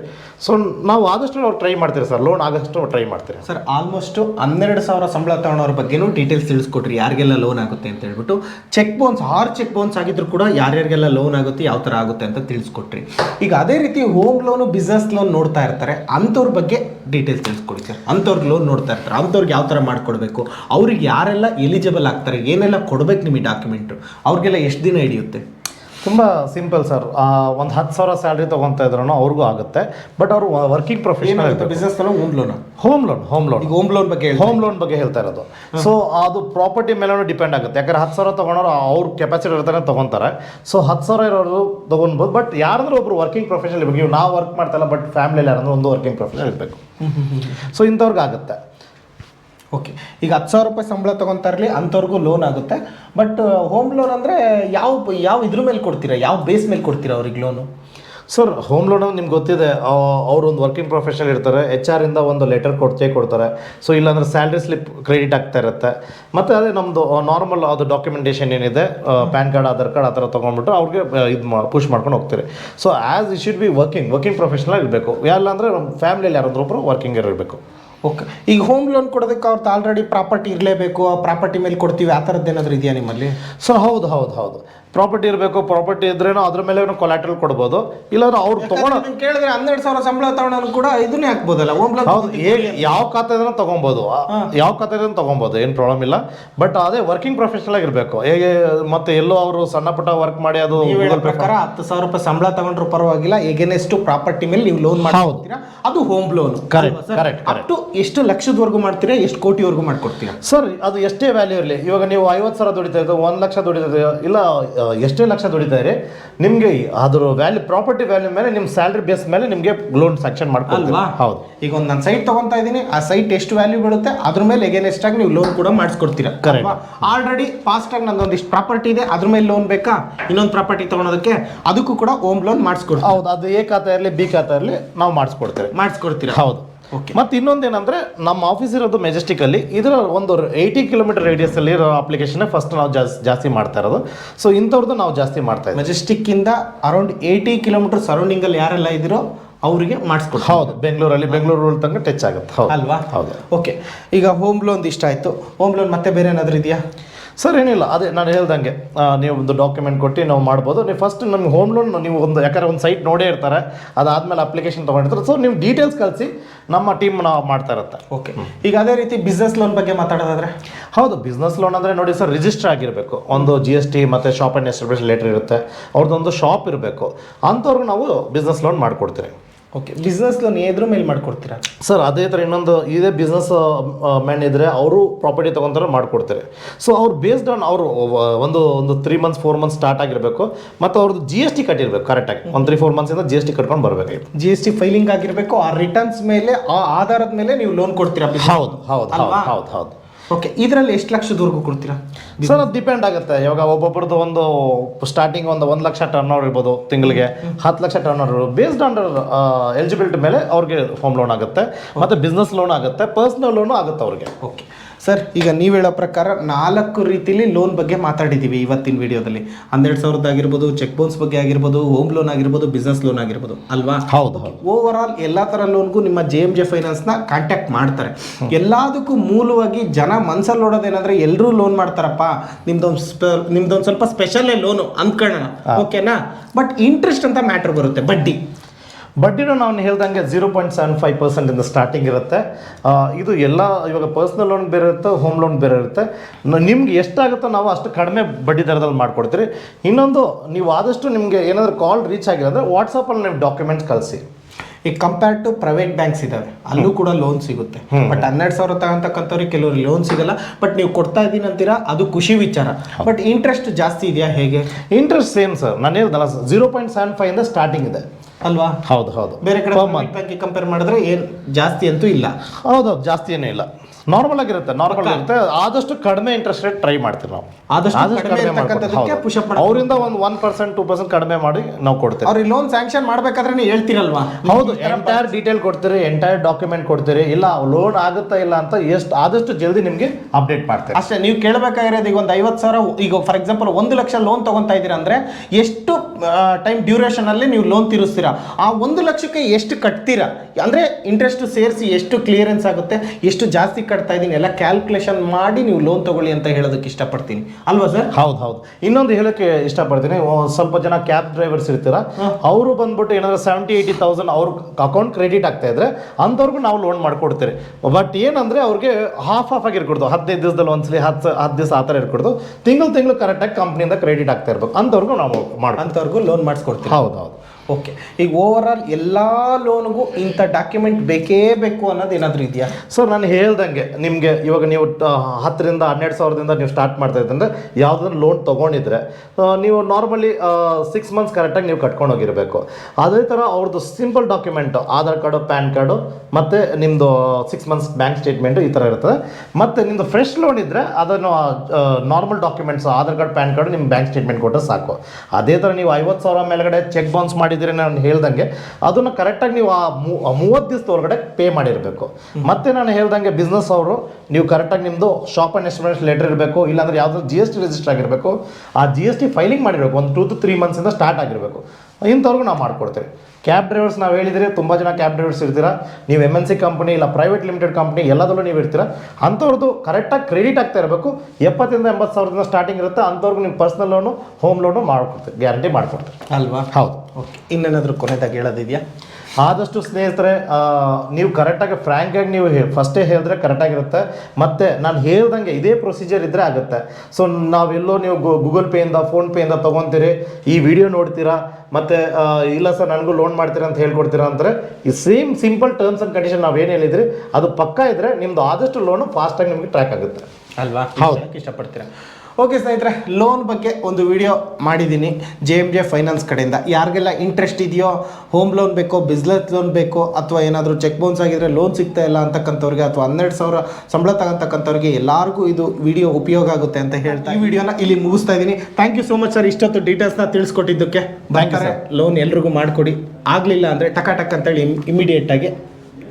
ಸೊ ನಾವು ಆದಷ್ಟು ಅವ್ರು ಟ್ರೈ ಮಾಡ್ತೀರಿ ಸರ್. ಲೋನ್ ಆಗಷ್ಟು ಟ್ರೈ ಮಾಡ್ತೀರಿ.
ಸರ್ ಆಲ್ಮೋಸ್ಟ್ ಹನ್ನೆರಡು ಸಾವಿರ ಸಂಬಳ ತಗೊಳೋರ ಬಗ್ಗೆನೂ ಡೀಟೇಲ್ಸ್ ತಿಳಿಸ್ಕೊಟ್ರಿ. ಯಾರಿಗೆಲ್ಲ ಲೋನ್ ಆಗುತ್ತೆ ಅಂತ ಹೇಳ್ಬಿಟ್ಟು check bounce or check bounce ಆಗಿದ್ರು ಕೂಡ ಯಾರ್ಯಾರಿಗೆಲ್ಲ ಲೋನ್ ಆಗುತ್ತೆ, ಯಾವ ಥರ ಆಗುತ್ತೆ ಅಂತ ತಿಳಿಸ್ಕೊಟ್ರಿ. ಈಗ ಅದೇ ರೀತಿ ಹೋಮ್ ಲೋನು ಬಿಸ್ನೆಸ್ ಲೋನ್ ನೋಡ್ತಾ ಇರ್ತಾರೆ. ಅಂಥವ್ರ ಬಗ್ಗೆ ಡೀಟೇಲ್ಸ್ ತಿಳಿಸ್ಕೊಡಿ ಸರ್ ಅಂಥವ್ರಿಗೆ ಲೋನ್ ನೋಡ್ತಾ ಇರ್ತಾರೆ. ಅಂಥವ್ರಿಗೆ ಯಾವ ಥರ ಮಾಡ್ಕೊಡ್ಬೇಕು? ಅವ್ರಿಗೆ ಯಾರೆಲ್ಲ ಎಲಿಜಿಬಲ್ ಆಗ್ತಾರೆ? ಏನೆಲ್ಲ ಕೊಡ್ಬೇಕು ನಿಮಗೆ ಡಾಕ್ಯುಮೆಂಟು ಅವ್ರಿಗೆಲ್ಲ ಎಷ್ಟು ದಿನ ಹಿಡಿಯುತ್ತೆ?
ತುಂಬ ಸಿಂಪಲ್ ಸರ್. ಒಂದು ಹತ್ತು ಸಾವಿರ ಸ್ಯಾಲ್ರಿ ತೊಗೊತಾ ಇದ್ರೂ ಅವ್ರಿಗೂ ಆಗುತ್ತೆ. ಬಟ್ ಅವರು working professional
business home loan
home loan home loan
home loan ಬಗ್ಗೆ
ಹೋಮ್ ಲೋನ್ ಬಗ್ಗೆ ಹೇಳ್ತಾ ಇರೋದು. ಸೊ ಅದು ಪ್ರಾಪರ್ಟಿ ಮೇಲೂ ಡಿಪೆಂಡ್ ಆಗುತ್ತೆ. ಯಾಕಂದ್ರೆ ಹತ್ತು ಸಾವಿರ ತೊಗೊಂಡ್ರು ಅವ್ರ ಕೆಪಾಸಿಟಿ ಇರ್ತಾನೆ ತೊಗೊಂತಾರೆ ಸೊ ಹತ್ತು ಸಾವಿರ ಇರೋರು ತೊಗೊಳ್ಬೋದು. ಬಟ್ ಯಾರಾದ್ರೂ ಒಬ್ರು ವರ್ಕಿಂಗ್ ಪ್ರೊಫೆಷನಲ್ ಇರಬೇಕು. ನಾವು ವರ್ಕ್ ಮಾಡ್ತಾಯಿಲ್ಲ ಬಟ್ ಫ್ಯಾಮಿಲಿಯಲ್ಲಿ ಯಾರಾದ್ರೂ ಒಂದು ವರ್ಕಿಂಗ್ ಪ್ರೊಫೆಷನಲ್ ಇರಬೇಕು. ಸೊ ಇಂಥವ್ರಿಗೆ ಆಗುತ್ತೆ.
ಓಕೆ ಈಗ ಹತ್ತು ಸಾವಿರ ರೂಪಾಯಿ ಸಂಬಳ ತೊಗೊತಾ ಇರಲಿ, ಅಂಥವ್ರಿಗೂ ಲೋನ್ ಆಗುತ್ತೆ. ಬಟ್ ಹೋಮ್ ಲೋನ್ ಅಂದರೆ ಯಾವ ಯಾವ ಇದ್ರ ಮೇಲೆ ಕೊಡ್ತೀರಾ? ಯಾವ ಬೇಸ್ ಮೇಲೆ ಕೊಡ್ತೀರಾ ಅವ್ರಿಗೆ ಲೋನು
ಸರ್ ಹೋಮ್ ಲೋನ್ ನಿಮ್ಗೆ ಗೊತ್ತಿದೆ ಅವರೊಂದು ಒಂದು ವರ್ಕಿಂಗ್ ಪ್ರೊಫೆಷನಲ್ ಇರ್ತಾರೆ ಎಚ್ ಆರ್ ಇಂದ ಒಂದು ಲೆಟರ್ ಕೊಡ್ತೇ ಕೊಡ್ತಾರೆ. ಸೊ ಇಲ್ಲಾಂದ್ರೆ ಸ್ಯಾಲ್ರಿ ಸ್ಲಿಪ್ ಕ್ರೆಡಿಟ್ ಆಗ್ತಾ ಇರುತ್ತೆ. ಮತ್ತು ಅದೇ ನಮ್ಮದು ನಾರ್ಮಲ್ ಅದು ಡಾಕ್ಯುಮೆಂಟೇಷನ್ ಏನಿದೆ ಪ್ಯಾನ್ ಕಾರ್ಡ್ ಆಧಾರ್ ಕಾರ್ಡ್ ಆ ಥರ ತೊಗೊಂಡ್ಬಿಟ್ಟು ಅವ್ರಿಗೆ ಇದು ಪುಷ್ ಮಾಡ್ಕೊಂಡು ಹೋಗ್ತೀರಿ. So as it should be working working professional ಇರಬೇಕು ಎಲ್ಲ ಅಂದರೆ ನಮ್ಮ ಫ್ಯಾಮಿಲಿಯಲ್ಲಿ ಯಾರಾದ್ರೂ ಒಬ್ಬರು ವರ್ಕಿಂಗ್ ಇರಬೇಕು.
ಓಕೆ ಈಗ ಹೋಮ್ ಲೋನ್ ಕೊಡೋದಕ್ಕೆ ಅವ್ರದ್ದು ಆಲ್ರೆಡಿ ಪ್ರಾಪರ್ಟಿ ಇರಲೇಬೇಕು, ಆ ಪ್ರಾಪರ್ಟಿ ಮೇಲೆ ಕೊಡ್ತೀವಿ, ಆ ಥರದ್ದು ಏನಾದರೂ ಇದೆಯಾ ನಿಮ್ಮಲ್ಲಿ?
ಸೊ ಹೌದು ಹೌದು ಹೌದು. ಪ್ರಾಪರ್ಟಿ ಇರಬೇಕು ಪ್ರಾಪರ್ಟಿ ಇದ್ರೇನೋ ಅದ್ರ ಮೇಲೆ ಕೊಲಾಟ್ರಲ್ ಕೊಡ್ಬೋದು. ಇಲ್ಲಾಂದ್ರೆ ಅವ್ರು ತೊಗೊಳೋ
ನೀವು ಕೇಳಿದ್ರೆ ಹನ್ನೆರಡು ಸಾವಿರ ಸಂಬಳ ತಗೊಂಡು ಕೂಡ ಇದನ್ನೇ ಹಾಕ್ಬೋದಲ್ಲ
ಹೌದು ಯಾವ ಖಾತೆ ತಗೊಬೋದು. ಯಾವ ಖಾತೆ ತಗೊಬೋದು ಏನು ಪ್ರಾಬ್ಲಮ್ ಇಲ್ಲ. ಬಟ್ ಅದೇ ವರ್ಕಿಂಗ್ ಪ್ರೊಫೆಷನಲ್ ಆಗಿರಬೇಕು. ಹೇಗೆ ಮತ್ತೆ ಎಲ್ಲೋ ಅವರು ಸಣ್ಣ ಪುಟ್ಟ ವರ್ಕ್ ಮಾಡಿ ಅದು
ಪ್ರಕಾರ ಹತ್ತು ಸಾವಿರ ರೂಪಾಯಿ ಸಂಬಳ ತಗೊಂಡ್ರು ಪರವಾಗಿಲ್ಲ ಎಗೇನೆಸ್ಟ್ ಪ್ರಾಪರ್ಟಿ ಮೇಲೆ ನೀವು ಲೋನ್ ಮಾಡ್ತೀರಾ ಅದು home loan
correct correct
up to ಎಷ್ಟು ಲಕ್ಷದವರೆಗೂ ಮಾಡ್ತೀರಾ ಎಷ್ಟು ಕೋಟಿವರೆಗೂ ಮಾಡ್ಕೊಡ್ತೀರಾ?
ಸರ್ ಅದು ಎಷ್ಟೇ ವ್ಯಾಲ್ಯೂ ಇರಲಿ. ಇವಾಗ ನೀವು ಐವತ್ತು ಸಾವಿರ ದುಡಿತಾ ಇದ್ದು ಒಂದು ಲಕ್ಷ ದುಡಿತಾ ಇದ್ದೀರಿ, ಇಲ್ಲ ಆ, ಎಷ್ಟೇ ಲಕ್ಷ ದುಡಿತಾ ಇರಿ ನಿಮಗೆ ಅದ್ರ ವ್ಯಾಲ್ಯೂ ಪ್ರಾಪರ್ಟಿ ವ್ಯಾಲ್ಯೂ ಮೇಲೆ ನಿಮ್ಮ ಸ್ಯಾಲ್ರಿ ಬೇಸ್ ಮೇಲೆ ನಿಮಗೆ ಲೋನ್ ಸ್ಯಾಕ್ಷನ್ ಮಾಡ್ಕೊಳ್ತೀವಿ ಹೌದು.
ಈಗ ಒಂದು ನಾನು ಸೈಟ್ ತಗೊಂತಾ ಇದ್ದೀನಿ ಆ ಸೈಟ್ ಎಷ್ಟು ವ್ಯಾಲ್ಯೂ ಬೀಳುತ್ತೆ ಅದ್ರ ಮೇಲೆ ಎಗೇನೆಸ್ಟ್ ಆಗಿ ನೀವು ಲೋನ್ ಕೂಡ ಮಾಡಿಸ್ಕೊಡ್ತೀರಾ.
ಕರೆಕ್ಟ್
ಆಲ್ರೆಡಿ ಫಾಸ್ಟ್ ಆಗಿ ನಂದೊಂದು ಇಷ್ಟು ಪ್ರಾಪರ್ಟಿ ಇದೆ ಅದ್ರ ಮೇಲೆ ಲೋನ್ ಬೇಕಾ? ಇನ್ನೊಂದು ಪ್ರಾಪರ್ಟಿ ತಗೊಳೋದಕ್ಕೆ ಅದಕ್ಕೂ ಕೂಡ ಹೋಮ್ ಲೋನ್ ಮಾಡಿಸ್ಕೊಡ್ತೀವಿ.
ಹೌದು ಅದು ಎ ಖಾತೆ ಇರಲಿ ಬಿ ಖಾತೆ ಇರಲಿ ನಾವು ಮಾಡಿಸ್ಕೊಡ್ತೇವೆ.
ಮಾಡಿಸ್ಕೊಡ್ತೀರಾ?
ಹೌದು. ಮತ್ತೆ ಇನ್ನೊಂದೇನಂದ್ರೆ ನಮ್ಮ ಆಫೀಸ್ ಇರೋದು ಮೆಜೆಸ್ಟಿಕ್ ಅಲ್ಲಿ. ಇದರ ಒಂದು ಏಯ್ಟಿ ಕಿಲೋಮೀಟರ್ ರೇಡಿಯಸ್ ಅಲ್ಲಿ ಇರೋ ಅಪ್ಲಿಕೇಶನ್ ಫಸ್ಟ್ ನಾವು ಜಾಸ್ತಿ ಜಾಸ್ತಿ ಮಾಡ್ತಾ ಇರೋದು. ಸೊ ಇಂಥವ್ರದ್ದು ನಾವು ಜಾಸ್ತಿ ಮಾಡ್ತಾ ಇದ್ದೀವಿ
ಮೆಜೆಸ್ಟಿಕ್ ಇಂದ ಅರೌಂಡ್ ಏಯ್ಟಿ ಕಿಲೋಮೀಟರ್ ಸರೌಂಡಿಂಗ್ ಅಲ್ಲಿ ಯಾರೆಲ್ಲ ಇದಿರೋ ಅವರಿಗೆ ಮಾಡಿಸ್ಕೊಡ್ತೀವಿ.
ಹೌದು ಬೆಂಗಳೂರಲ್ಲಿ ಬೆಂಗಳೂರು ತನಕ ಟಚ್ ಆಗುತ್ತೆ. ಹೌದು
ಅಲ್ವಾ?
ಹೌದು.
ಓಕೆ ಈಗ ಹೋಮ್ ಲೋನ್ ಇಷ್ಟ ಆಯ್ತು. ಹೋಮ್ ಲೋನ್ ಮತ್ತೆ ಬೇರೆ ಏನಾದರೂ ಇದೆಯಾ?
ಸರ್ ಏನಿಲ್ಲ ಅದೇ ನಾನು ಹೇಳ್ದಂಗೆ ನೀವು ಒಂದು ಡಾಕ್ಯುಮೆಂಟ್ ಕೊಟ್ಟು ನಾವು ಮಾಡ್ಬೋದು. ನೀವು ಫಸ್ಟ್ ನಮ್ಗೆ ಹೋಮ್ ಲೋನ್ ನೀವು ಒಂದು ಯಾಕಂದ್ರೆ ಒಂದು ಸೈಟ್ ನೋಡೇ ಇರ್ತಾರೆ ಅದಾದಮೇಲೆ ಅಪ್ಲಿಕೇಶನ್ ತೊಗೊಂಡಿರ್ತಾರೆ. ಸೊ ನೀವು ಡೀಟೇಲ್ಸ್ ಕಳಿಸಿ ನಮ್ಮ ಟೀಮ್ ನಾವು ಮಾಡ್ತಾ ಇರುತ್ತೆ.
ಓಕೆ ಈಗ ಅದೇ ರೀತಿ ಬಿಸ್ನೆಸ್ ಲೋನ್ ಬಗ್ಗೆ ಮಾತಾಡೋದಾದ್ರೆ?
ಹೌದು ಬಿಸ್ನೆಸ್ ಲೋನ್ ಅಂದರೆ ನೋಡಿ ಸರ್ ರಿಜಿಸ್ಟರ್ ಆಗಿರಬೇಕು. ಒಂದು ಜಿ ಎಸ್ ಟಿ ಮತ್ತು ಶಾಪ್ ಆ್ಯಂಡ್ ಎಸ್ಟಾಬ್ಲಿಷ್ ಲೆಟರ್ ಇರುತ್ತೆ. ಅವ್ರದ್ದೊಂದು ಶಾಪ್ ಇರಬೇಕು. ಅಂಥವ್ರಿಗೆ ನಾವು ಬಿಸ್ನೆಸ್ ಲೋನ್ ಮಾಡಿಕೊಡ್ತೀವಿ.
ಓಕೆ ಬಿಸ್ನೆಸ್ ಲೋನ್ ಎದ್ರ ಮೇಲೆ ಮಾಡ್ಕೊಡ್ತೀರಾ?
ಸರ್ ಅದೇ ಥರ ಇನ್ನೊಂದು ಇದೇ ಬಿಸ್ನೆಸ್ ಮ್ಯಾನ್ ಇದ್ದರೆ ಅವರು ಪ್ರಾಪರ್ಟಿ ತೊಗೊಂತಾರೆ ಮಾಡಿಕೊಡ್ತಾರೆ. ಸೊ ಅವ್ರು ಬೇಸ್ಡ್ ಆನ್ ಅವರು ಒಂದು ಒಂದು three months four months start ಆಗಿರಬೇಕು ಮತ್ತು ಅವ್ರದ್ದು ಜಿ ಎಸ್ ಟಿ ಕಟ್ಟಿರಬೇಕು ಕರೆಕ್ಟಾಗಿ ಒಂದು ತ್ರೀ ಫೋರ್ ಮಂತ್ಸಿಂದ ಜಿ ಎಸ್ ಟಿ ಕಟ್ಕೊಂಡು ಬರಬೇಕು.
ಜಿ ಎಸ್ ಟಿ ಫೈಲಿಂಗ್ ಆಗಿರಬೇಕು ಆ ರಿಟರ್ನ್ಸ್ ಮೇಲೆ ಆ ಆಧಾರದ ಮೇಲೆ ನೀವು ಲೋನ್ ಕೊಡ್ತೀರಾ
ಹೌದು ಹೌದು ಹೌದು ಹೌದು ಹೌದು.
ಓಕೆ ಇದರಲ್ಲಿ ಎಷ್ಟು ಲಕ್ಷದವರೆಗೂ ಕೊಡ್ತೀರಾ?
ಸರ್ ಅದು ಡಿಪೆಂಡ್ ಆಗುತ್ತೆ. ಇವಾಗ ಒಬ್ಬೊಬ್ರದ್ದು ಒಂದು ಸ್ಟಾರ್ಟಿಂಗ್ ಒಂದು ಒಂದು ಲಕ್ಷ ಟರ್ನ್ ಓವರ್ ಇರ್ಬೋದು ತಿಂಗಳಿಗೆ. ಹತ್ತು lakh turnover based on eligibility ಮೇಲೆ ಅವ್ರಿಗೆ ಹೋಮ್ ಲೋನ್ ಆಗುತ್ತೆ. ಮತ್ತು ಬಿಸ್ನೆಸ್ ಲೋನ್ ಆಗುತ್ತೆ. ಪರ್ಸ್ನಲ್ ಲೋನು ಆಗುತ್ತೆ ಅವ್ರಿಗೆ.
ಓಕೆ ಸರ್ ಈಗ ನೀವು ಹೇಳೋ ಪ್ರಕಾರ ನಾಲ್ಕು ರೀತಿಲಿ ಲೋನ್ ಬಗ್ಗೆ ಮಾತಾಡಿದ್ದೀವಿ ಇವತ್ತಿನ ವಿಡಿಯೋದಲ್ಲಿ ಹನ್ನೆರಡು ಸಾವಿರದ ಆಗಿರ್ಬೋದು ಚೆಕ್ ಬೌನ್ಸ್ ಬಗ್ಗೆ ಆಗಿರ್ಬೋದು ಹೋಮ್ ಲೋನ್ ಆಗಿರ್ಬೋದು ಬಿಸ್ನೆಸ್ ಲೋನ್ ಆಗಿರ್ಬೋದು ಅಲ್ವಾ?
ಹೌದು
ಓವರ್ ಆಲ್ ಎಲ್ಲ ಥರ ಲೋನ್ಗೂ ನಿಮ್ಮ ಜೆ ಎಂ ಜೆ ಫೈನಾನ್ಸ್ನ ಕಾಂಟ್ಯಾಕ್ಟ್ ಮಾಡ್ತಾರೆ. ಎಲ್ಲದಕ್ಕೂ ಮೂಲವಾಗಿ ಜನ ಮನಸ್ಸಲ್ಲಿ ನೋಡೋದೇನಂದ್ರೆ ಎಲ್ಲರೂ ಲೋನ್ ಮಾಡ್ತಾರಪ್ಪ. ನಿಮ್ದೊಂದು ನಿಮ್ದೊಂದು ಸ್ವಲ್ಪ ಸ್ಪೆಷಲ್ಲೇ ಲೋನು ಅಂದ್ಕೊಳ್ಳೋಣ. ಓಕೆನಾ ಬಟ್ ಇಂಟ್ರೆಸ್ಟ್ ಅಂತ ಮ್ಯಾಟ್ರ್ ಬರುತ್ತೆ ಬಡ್ಡಿ.
ಬಡ್ಡಿನೂ ನಾನು ಹೇಳ್ದಂಗೆ ಜೀರೋ ಪಾಯಿಂಟ್ ಸೆವೆನ್ ಫೈವ್ ಪರ್ಸೆಂಟಿಂದ ಸ್ಟಾರ್ಟಿಂಗ್ ಇರುತ್ತೆ. ಇದು ಎಲ್ಲ ಇವಾಗ ಪರ್ಸ್ನಲ್ ಲೋನ್ ಬೇರೆ ಇರುತ್ತೆ ಹೋಮ್ ಲೋನ್ ಬೇರೆ ಇರುತ್ತೆ. ನಿಮ್ಗೆ ಎಷ್ಟಾಗುತ್ತೋ ನಾವು ಅಷ್ಟು ಕಡಿಮೆ ಬಡ್ಡಿ ದರದಲ್ಲಿ ಮಾಡ್ಕೊಡ್ತೀರಿ. ಇನ್ನೊಂದು, ನೀವು ಆದಷ್ಟು ನಿಮಗೆ ಏನಾದರೂ ಕಾಲ್ ರೀಚ್ ಆಗಿರೋದ್ರೆ ವಾಟ್ಸಪ್ಪಲ್ಲಿ ನೀವು ಡಾಕ್ಯುಮೆಂಟ್ಸ್ ಕಳಿಸಿ.
ಈಗ ಕಂಪೇರ್ ಟು ಪ್ರೈವೇಟ್ ಬ್ಯಾಂಕ್ಸ್ ಇದಾವೆ. ಅಲ್ಲೂ ಕೂಡ ಲೋನ್ ಸಿಗುತ್ತೆ. ಬಟ್ ಹನ್ನೆರಡು ಸಾವಿರ ತಗೊಂತಕ್ಕಂಥವ್ರಿಗೆ ಕೆಲವರು ಲೋನ್ ಸಿಗಲ್ಲ. ಬಟ್ ನೀವು ಕೊಡ್ತಾ ಇದ್ದೀನಿ ಅಂತೀರಾ ಅದು ಖುಷಿ ವಿಚಾರ. ಬಟ್ ಇಂಟ್ರೆಸ್ಟ್ ಜಾಸ್ತಿ ಇದೆಯಾ ಹೇಗೆ?
ಇಂಟ್ರೆಸ್ಟ್ ಸೇಮ್ ಸರ್ ನಾನು ಹೇಳ್ದಲ್ಲ ಜೀರೋ ಪಾಯಿಂಟ್ ಸೆವೆನ್ ಫೈವಿಂದ ಸ್ಟಾರ್ಟಿಂಗ್ ಇದೆ.
ಅಲ್ವಾ?
ಹೌದು ಹೌದು.
ಬೇರೆ ಕಡೆ ಬ್ಯಾಂಕ್ ಕಂಪೇರ್ ಮಾಡಿದ್ರೆ ಏನು ಜಾಸ್ತಿ ಅಂತೂ ಇಲ್ಲ.
ಹೌದು ಜಾಸ್ತಿ ಏನೂ ಇಲ್ಲ. ನಾರ್ಮಲ್ ಆಗಿರುತ್ತೆ ನಾರ್ಮಲ್ ಆಗಿರುತ್ತೆ. ಆದಷ್ಟು ಕಡಿಮೆ ಇಂಟ್ರೆಸ್ಟ್ ರೇಟ್ ಟ್ರೈ ಮಾಡ್ತೀವಿ ನಾವು.
ಆದಷ್ಟು ಕಡಿಮೆ ಇರ್ತಕ್ಕಂಥದ್ದಕ್ಕೆ push up ಮಾಡ್ತೀವಿ.
ಅವರಿಂದ ಒಂದು ಒನ್ ಪರ್ಸೆಂಟ್ ಟೂ ಪರ್ಸೆಂಟ್ ಕಡಿಮೆ ಮಾಡಿ ನಾವು ಕೊಡ್ತೇವೆ.
ಅವ್ರಿಗೆ ಲೋನ್ ಸ್ಯಾಂಕ್ಷನ್ ಮಾಡ್ಬೇಕಾದ್ರೆ ನೀವು ಹೇಳ್ತೀರಲ್ವಾ?
ಹೌದು ಎಂಟೈರ್ ಡೀಟೇಲ್ ಕೊಡ್ತೀರಿ ಎಂಟೈರ್ ಡಾಕ್ಯುಮೆಂಟ್ ಕೊಡ್ತೀರಿ. ಇಲ್ಲ ಲೋನ್ ಆಗುತ್ತಾ ಇಲ್ಲ ಅಂತ ಎಷ್ಟು ಆದಷ್ಟು ಜಲ್ದಿ ನಿಮಗೆ ಅಪ್ಡೇಟ್ ಮಾಡ್ತೇವೆ.
ಅಷ್ಟೇ ನೀವು ಕೇಳಬೇಕಾಗಿರೋದು ಈಗ ಒಂದು ಐವತ್ತು ಸಾವಿರ ಈಗ ಫಾರ್ ಎಕ್ಸಾಂಪಲ್ ಒಂದು ಲಕ್ಷ ಲೋನ್ ತಗೊಂತಾ ಇದ್ದೀರಾ ಅಂದ್ರೆ ಎಷ್ಟು ಟೈಮ್ ಡ್ಯೂರೇಷನ್ ಅಲ್ಲಿ ನೀವು ಲೋನ್ ತೀರಿಸ್ತೀರಾ? ಆ ಒಂದು ಲಕ್ಷಕ್ಕೆ ಎಷ್ಟು ಕಟ್ತೀರಾ? ಅಂದರೆ ಇಂಟ್ರೆಸ್ಟ್ ಸೇರಿಸಿ ಎಷ್ಟು ಕ್ಲಿಯರೆನ್ಸ್ ಆಗುತ್ತೆ ಎಷ್ಟು ಜಾಸ್ತಿ ಕಟ್ತಾ ಇದ್ದೀನಿ. ಎಲ್ಲ ಕ್ಯಾಲ್ಕುಲೇಷನ್ ಮಾಡಿ ನೀವು ಲೋನ್ ತಗೊಳ್ಳಿ ಅಂತ ಹೇಳೋದಕ್ಕೆ ಇಷ್ಟಪಡ್ತೀನಿ. ಅಲ್ವಾ ಸರ್
ಹೌದು ಹೌದು. ಇನ್ನೊಂದು ಹೇಳಕ್ಕೆ ಇಷ್ಟಪಡ್ತೀನಿ. ಸ್ವಲ್ಪ ಜನ ಕ್ಯಾಬ್ ಡ್ರೈವರ್ಸ್ ಇರ್ತೀರ ಅವರು ಬಂದ್ಬಿಟ್ಟು ಏನಾದ್ರು ಸೆವೆಂಟಿ ಏಯ್ಟಿ ತೌಸಂಡ್ ಅವ್ರ ಅಕೌಂಟ್ ಕ್ರೆಡಿಟ್ ಆಗ್ತಾ ಇದ್ರೆ ಅಂಥವ್ರಿಗೂ ನಾವು ಲೋನ್ ಮಾಡ್ಕೊಡ್ತೀರಿ. ಬಟ್ ಏನಂದ್ರೆ ಅವ್ರಿಗೆ ಹಾಫ್ ಆಫ್ ಆಗಿ ಇರ್ಕೊಡ್ದು. ಹದಿನೈದು ದಿವಸದಲ್ಲಿ ಒಂದ್ಸಲಿ ಹತ್ತು ಹತ್ತು ದಿವಸ ಆ ಥರ ಇರ್ಕೊಡ್ದು. ತಿಂಗಳು ತಿಂಗಳು ಕರೆಕ್ಟಾಗಿ ಕಂಪ್ನಿಯಿಂದ ಕ್ರೆಡಿಟ್ ಆಗ್ತಾ ಇರ್ಬೇಕು. ಅಂಥವ್ರಿಗೂ ನಾವು ಮಾಡ್ತೀವಿ
ಅಂಥವ್ರಿಗೂ ಲೋನ್ ಮಾಡಿಸ್ಕೊಡ್ತೀವಿ.
ಹೌದು ಹೌದು.
ಓಕೆ ಈಗ ಓವರ್ ಆಲ್ ಎಲ್ಲ ಲೋನ್ಗೂ ಇಂಥ ಡಾಕ್ಯುಮೆಂಟ್ ಬೇಕೇ ಬೇಕು ಅನ್ನೋದು ಏನಾದರೂ ಇದೆಯಾ?
ಸರ್ ನಾನು ಹೇಳ್ದಂಗೆ ನಿಮಗೆ ಇವಾಗ ನೀವು ಹತ್ತರಿಂದ ಹನ್ನೆರಡು ಸಾವಿರದಿಂದ ನೀವು ಸ್ಟಾರ್ಟ್ ಮಾಡ್ತಾ ಇದ್ದಂದ್ರೆ ಯಾವುದಾದ್ರು ಲೋನ್ ತೊಗೊಂಡಿದ್ರೆ ನೀವು ನಾರ್ಮಲಿ ಸಿಕ್ಸ್ ಮಂತ್ಸ್ ಕರೆಕ್ಟಾಗಿ ನೀವು ಕಟ್ಕೊಂಡು ಹೋಗಿರಬೇಕು. ಅದೇ ಥರ ಅವ್ರದ್ದು simple document Aadhaar card, PAN card, ಮತ್ತು ನಿಮ್ಮದು ಸಿಕ್ಸ್ ಮಂತ್ಸ್ ಬ್ಯಾಂಕ್ ಸ್ಟೇಟ್ಮೆಂಟು ಈ ಥರ ಇರ್ತದೆ. ಮತ್ತು ನಿಮ್ಮದು ಫ್ರೆಶ್ ಲೋನ್ ಇದ್ದರೆ ಅದನ್ನು normal documents Aadhaar card, PAN card ನಿಮ್ಮ ಬ್ಯಾಂಕ್ ಸ್ಟೇಟ್ಮೆಂಟ್ ಕೊಟ್ಟರೆ ಸಾಕು. ಅದೇ ಥರ ನೀವು ಐವತ್ತು ಸಾವಿರ ಮೇಲ್ಗಡೆ ಚೆಕ್ ಬೌನ್ಸ್ ಮಾಡಿದರೆ ನಾನು ಹೇಳ್ದಂಗೆ ಅದನ್ನು ಕರೆಕ್ಟಾಗಿ ನೀವು ಆ ಮೂವತ್ತು ದಿವಸದ ಒಳಗಡೆ ಪೇ ಮಾಡಿರಬೇಕು. ಮತ್ತೆ ನಾನು ಹೇಳ್ದಂಗೆ ಬಿಸ್ನೆಸ್ ಅವರು ನೀವು ಕರೆಕ್ಟಾಗಿ ನಿಮ್ಮದು ಶಾಪ್ ಅಂಡ್ ಎಸ್ಟಿಮೇಷನ್ ಲೆಟರ್ ಇರಬೇಕು ಇಲ್ಲಾಂದ್ರೆ ಯಾವುದಾದ್ರು ಜಿ ಎಸ್ ಟಿ ರಿಜಿಸ್ಟರ್ ಆಗಿರಬೇಕು ಆ ಜಿ ಎಸ್ ಟಿ ಫೈಲಿಂಗ್ ಮಾಡಿರಬೇಕು ಒಂದು ಟೂ ಟು ತ್ರೀ ಮಂತ್ಸಿಂದ ಸ್ಟಾರ್ಟ್ ಆಗಿರಬೇಕು. ಇಂಥವ್ರಿಗೂ ನಾವು ಮಾಡ್ಕೊಡ್ತೀವಿ. ಕ್ಯಾಬ್ ಡ್ರೈವರ್ಸ್ ನಾವು ಹೇಳಿದರೆ ತುಂಬ ಜನ ಕ್ಯಾಬ್ ಡ್ರೈವರ್ಸ್ ಇರ್ತೀರಾ? ನೀವು ಎಂ ಎನ್ ಸಿ ಕಂಪ್ನಿ ಇಲ್ಲ ಪ್ರೈವೇಟ್ ಲಿಮಿಟೆಡ್ ಕಂಪ್ನಿ ಎಲ್ಲದಲ್ಲೂ ನೀವು ಇರ್ತೀರಾ? ಅಂಥವ್ರದ್ದು ಕರೆಕ್ಟಾಗಿ ಕ್ರೆಡಿಟ್ ಆಗ್ತಾ ಇರಬೇಕು. ಎಪ್ಪತ್ತರಿಂದ ಎಂಬತ್ತು ಸಾವಿರದಿಂದ ಸ್ಟಾರ್ಟಿಂಗ್ ಇರುತ್ತೆ. ಅಂಥವ್ರಿಗೆ ನೀವು ಪರ್ಸ್ನಲ್ ಲೋನು ಹೋಮ್ ಲೋನು ಮಾಡಿಕೊಡ್ತೀವಿ. ಗ್ಯಾರಂಟಿ ಮಾಡಿಕೊಡ್ತೀವಿ.
ಅಲ್ವಾ?
ಹೌದು.
ಓಕೆ ಇನ್ನೇನಾದರೂ ಕೊನೆದಾಗಿ ಹೇಳೋದಿದೆಯಾ?
ಆದಷ್ಟು ಸ್ನೇಹಿತರೆ ನೀವು ಕರೆಕ್ಟಾಗಿ ಫ್ರ್ಯಾಂಕಾಗಿ ನೀವು ಫಸ್ಟೇ ಹೇಳಿದ್ರೆ ಕರೆಕ್ಟಾಗಿರುತ್ತೆ ಮತ್ತು ನಾನು ಹೇಳ್ದಂಗೆ ಇದೇ ಪ್ರೊಸೀಜರ್ ಇದ್ದರೆ ಆಗುತ್ತೆ. ಸೊ ನಾವೆಲ್ಲೋ ನೀವು ಗೂಗಲ್ ಪೇಯಿಂದ ಫೋನ್ಪೇಯಿಂದ ತೊಗೊತೀರಿ. ಈ ವಿಡಿಯೋ ನೋಡ್ತೀರಾ. ಮತ್ತು ಇಲ್ಲ ಸರ್ ನನಗೂ ಲೋನ್ ಮಾಡ್ತೀರಾ ಅಂತ ಹೇಳ್ಕೊಡ್ತೀರಾ ಅಂದರೆ ಈ same simple terms and condition ನಾವು ಏನು ಹೇಳಿದ್ರಿ ಅದು ಪಕ್ಕ ಇದ್ದರೆ ನಿಮ್ಮದು ಆದಷ್ಟು ಲೋನು ಫಾಸ್ಟಾಗಿ ನಿಮಗೆ ಟ್ರ್ಯಾಕ್ ಆಗುತ್ತೆ.
ಅಲ್ವಾ?
ಹೌದು.
ಹೌದು. ಇಷ್ಟಪಡ್ತೀರಾ? ಓಕೆ ಸ್ನೇಹಿತರೆ ಲೋನ್ ಬಗ್ಗೆ ಒಂದು ವಿಡಿಯೋ ಮಾಡಿದ್ದೀನಿ. ಜೆ ಎಂ ಜೆ ಫೈನಾನ್ಸ್ ಕಡೆಯಿಂದ. ಯಾರಿಗೆಲ್ಲ ಇಂಟ್ರೆಸ್ಟ್ ಇದೆಯೋ ಹೋಮ್ ಲೋನ್ ಬೇಕೋ ಬಿಸ್ನೆಸ್ ಲೋನ್ ಬೇಕೋ ಅಥವಾ ಏನಾದರೂ ಚೆಕ್ ಬೌನ್ಸ್ ಆಗಿದ್ರೆ ಲೋನ್ ಸಿಗ್ತಾ ಇಲ್ಲ ಅಂತಕ್ಕಂಥವ್ರಿಗೆ ಅಥವಾ ಹನ್ನೆರಡು ಸಾವಿರ ಸಂಬಳ ತಗೊಂತಕ್ಕಂಥವ್ರಿಗೆ ಎಲ್ಲರಿಗೂ ಇದು ವಿಡಿಯೋ ಉಪಯೋಗ ಆಗುತ್ತೆ ಅಂತ ಹೇಳ್ತಾ ಈ ವಿಡಿಯೋನ ಇಲ್ಲಿ ಮುಗಿಸ್ತಾ ಇದ್ದೀನಿ. Thank you so much sir ಇಷ್ಟೊತ್ತು ಡೀಟೇಲ್ಸ್ನ ತಿಳಿಸ್ಕೊಟ್ಟಿದ್ದಕ್ಕೆ.
ಬ್ಯಾಂಕ್ you,
ಬರ್ತಾರೆ ಲೋನ್ ಎಲ್ರಿಗೂ ಮಾಡಿಕೊಡಿ. ಆಗಲಿಲ್ಲ ಅಂದರೆ ಟಕ ಟಕ್ ಅಂತೇಳಿ ಇಮಿಡಿಯೇಟಾಗಿ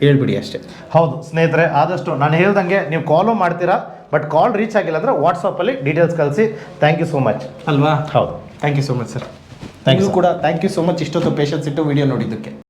ಹೇಳ್ಬಿಡಿ ಅಷ್ಟೇ.
ಹೌದು ಸ್ನೇಹಿತರೆ ಆದಷ್ಟು ನಾನು ಹೇಳ್ದಂಗೆ ನೀವು ಕಾಲು ಮಾಡ್ತೀರಾ? ಬಟ್ ಕಾಲ್ ರೀಚ್ ಆಗಿಲ್ಲ ಅಂದರೆ ವಾಟ್ಸಪ್ಪಲ್ಲಿ ಡೀಟೇಲ್ಸ್ ಕಳಿಸಿ. ಥ್ಯಾಂಕ್ ಯು ಸೋ ಮಚ್
ಅಲ್ವಾ?
ಹೌದು.
Thank you so much sir thank
you
ಕೂಡ ಥ್ಯಾಂಕ್ ಯು ಸೋ ಮಚ್ ಇಷ್ಟೊತ್ತು ಪೇಷನ್ಸ್ ಇಟ್ಟು ವಿಡಿಯೋ ನೋಡಿದ್ದಕ್ಕೆ.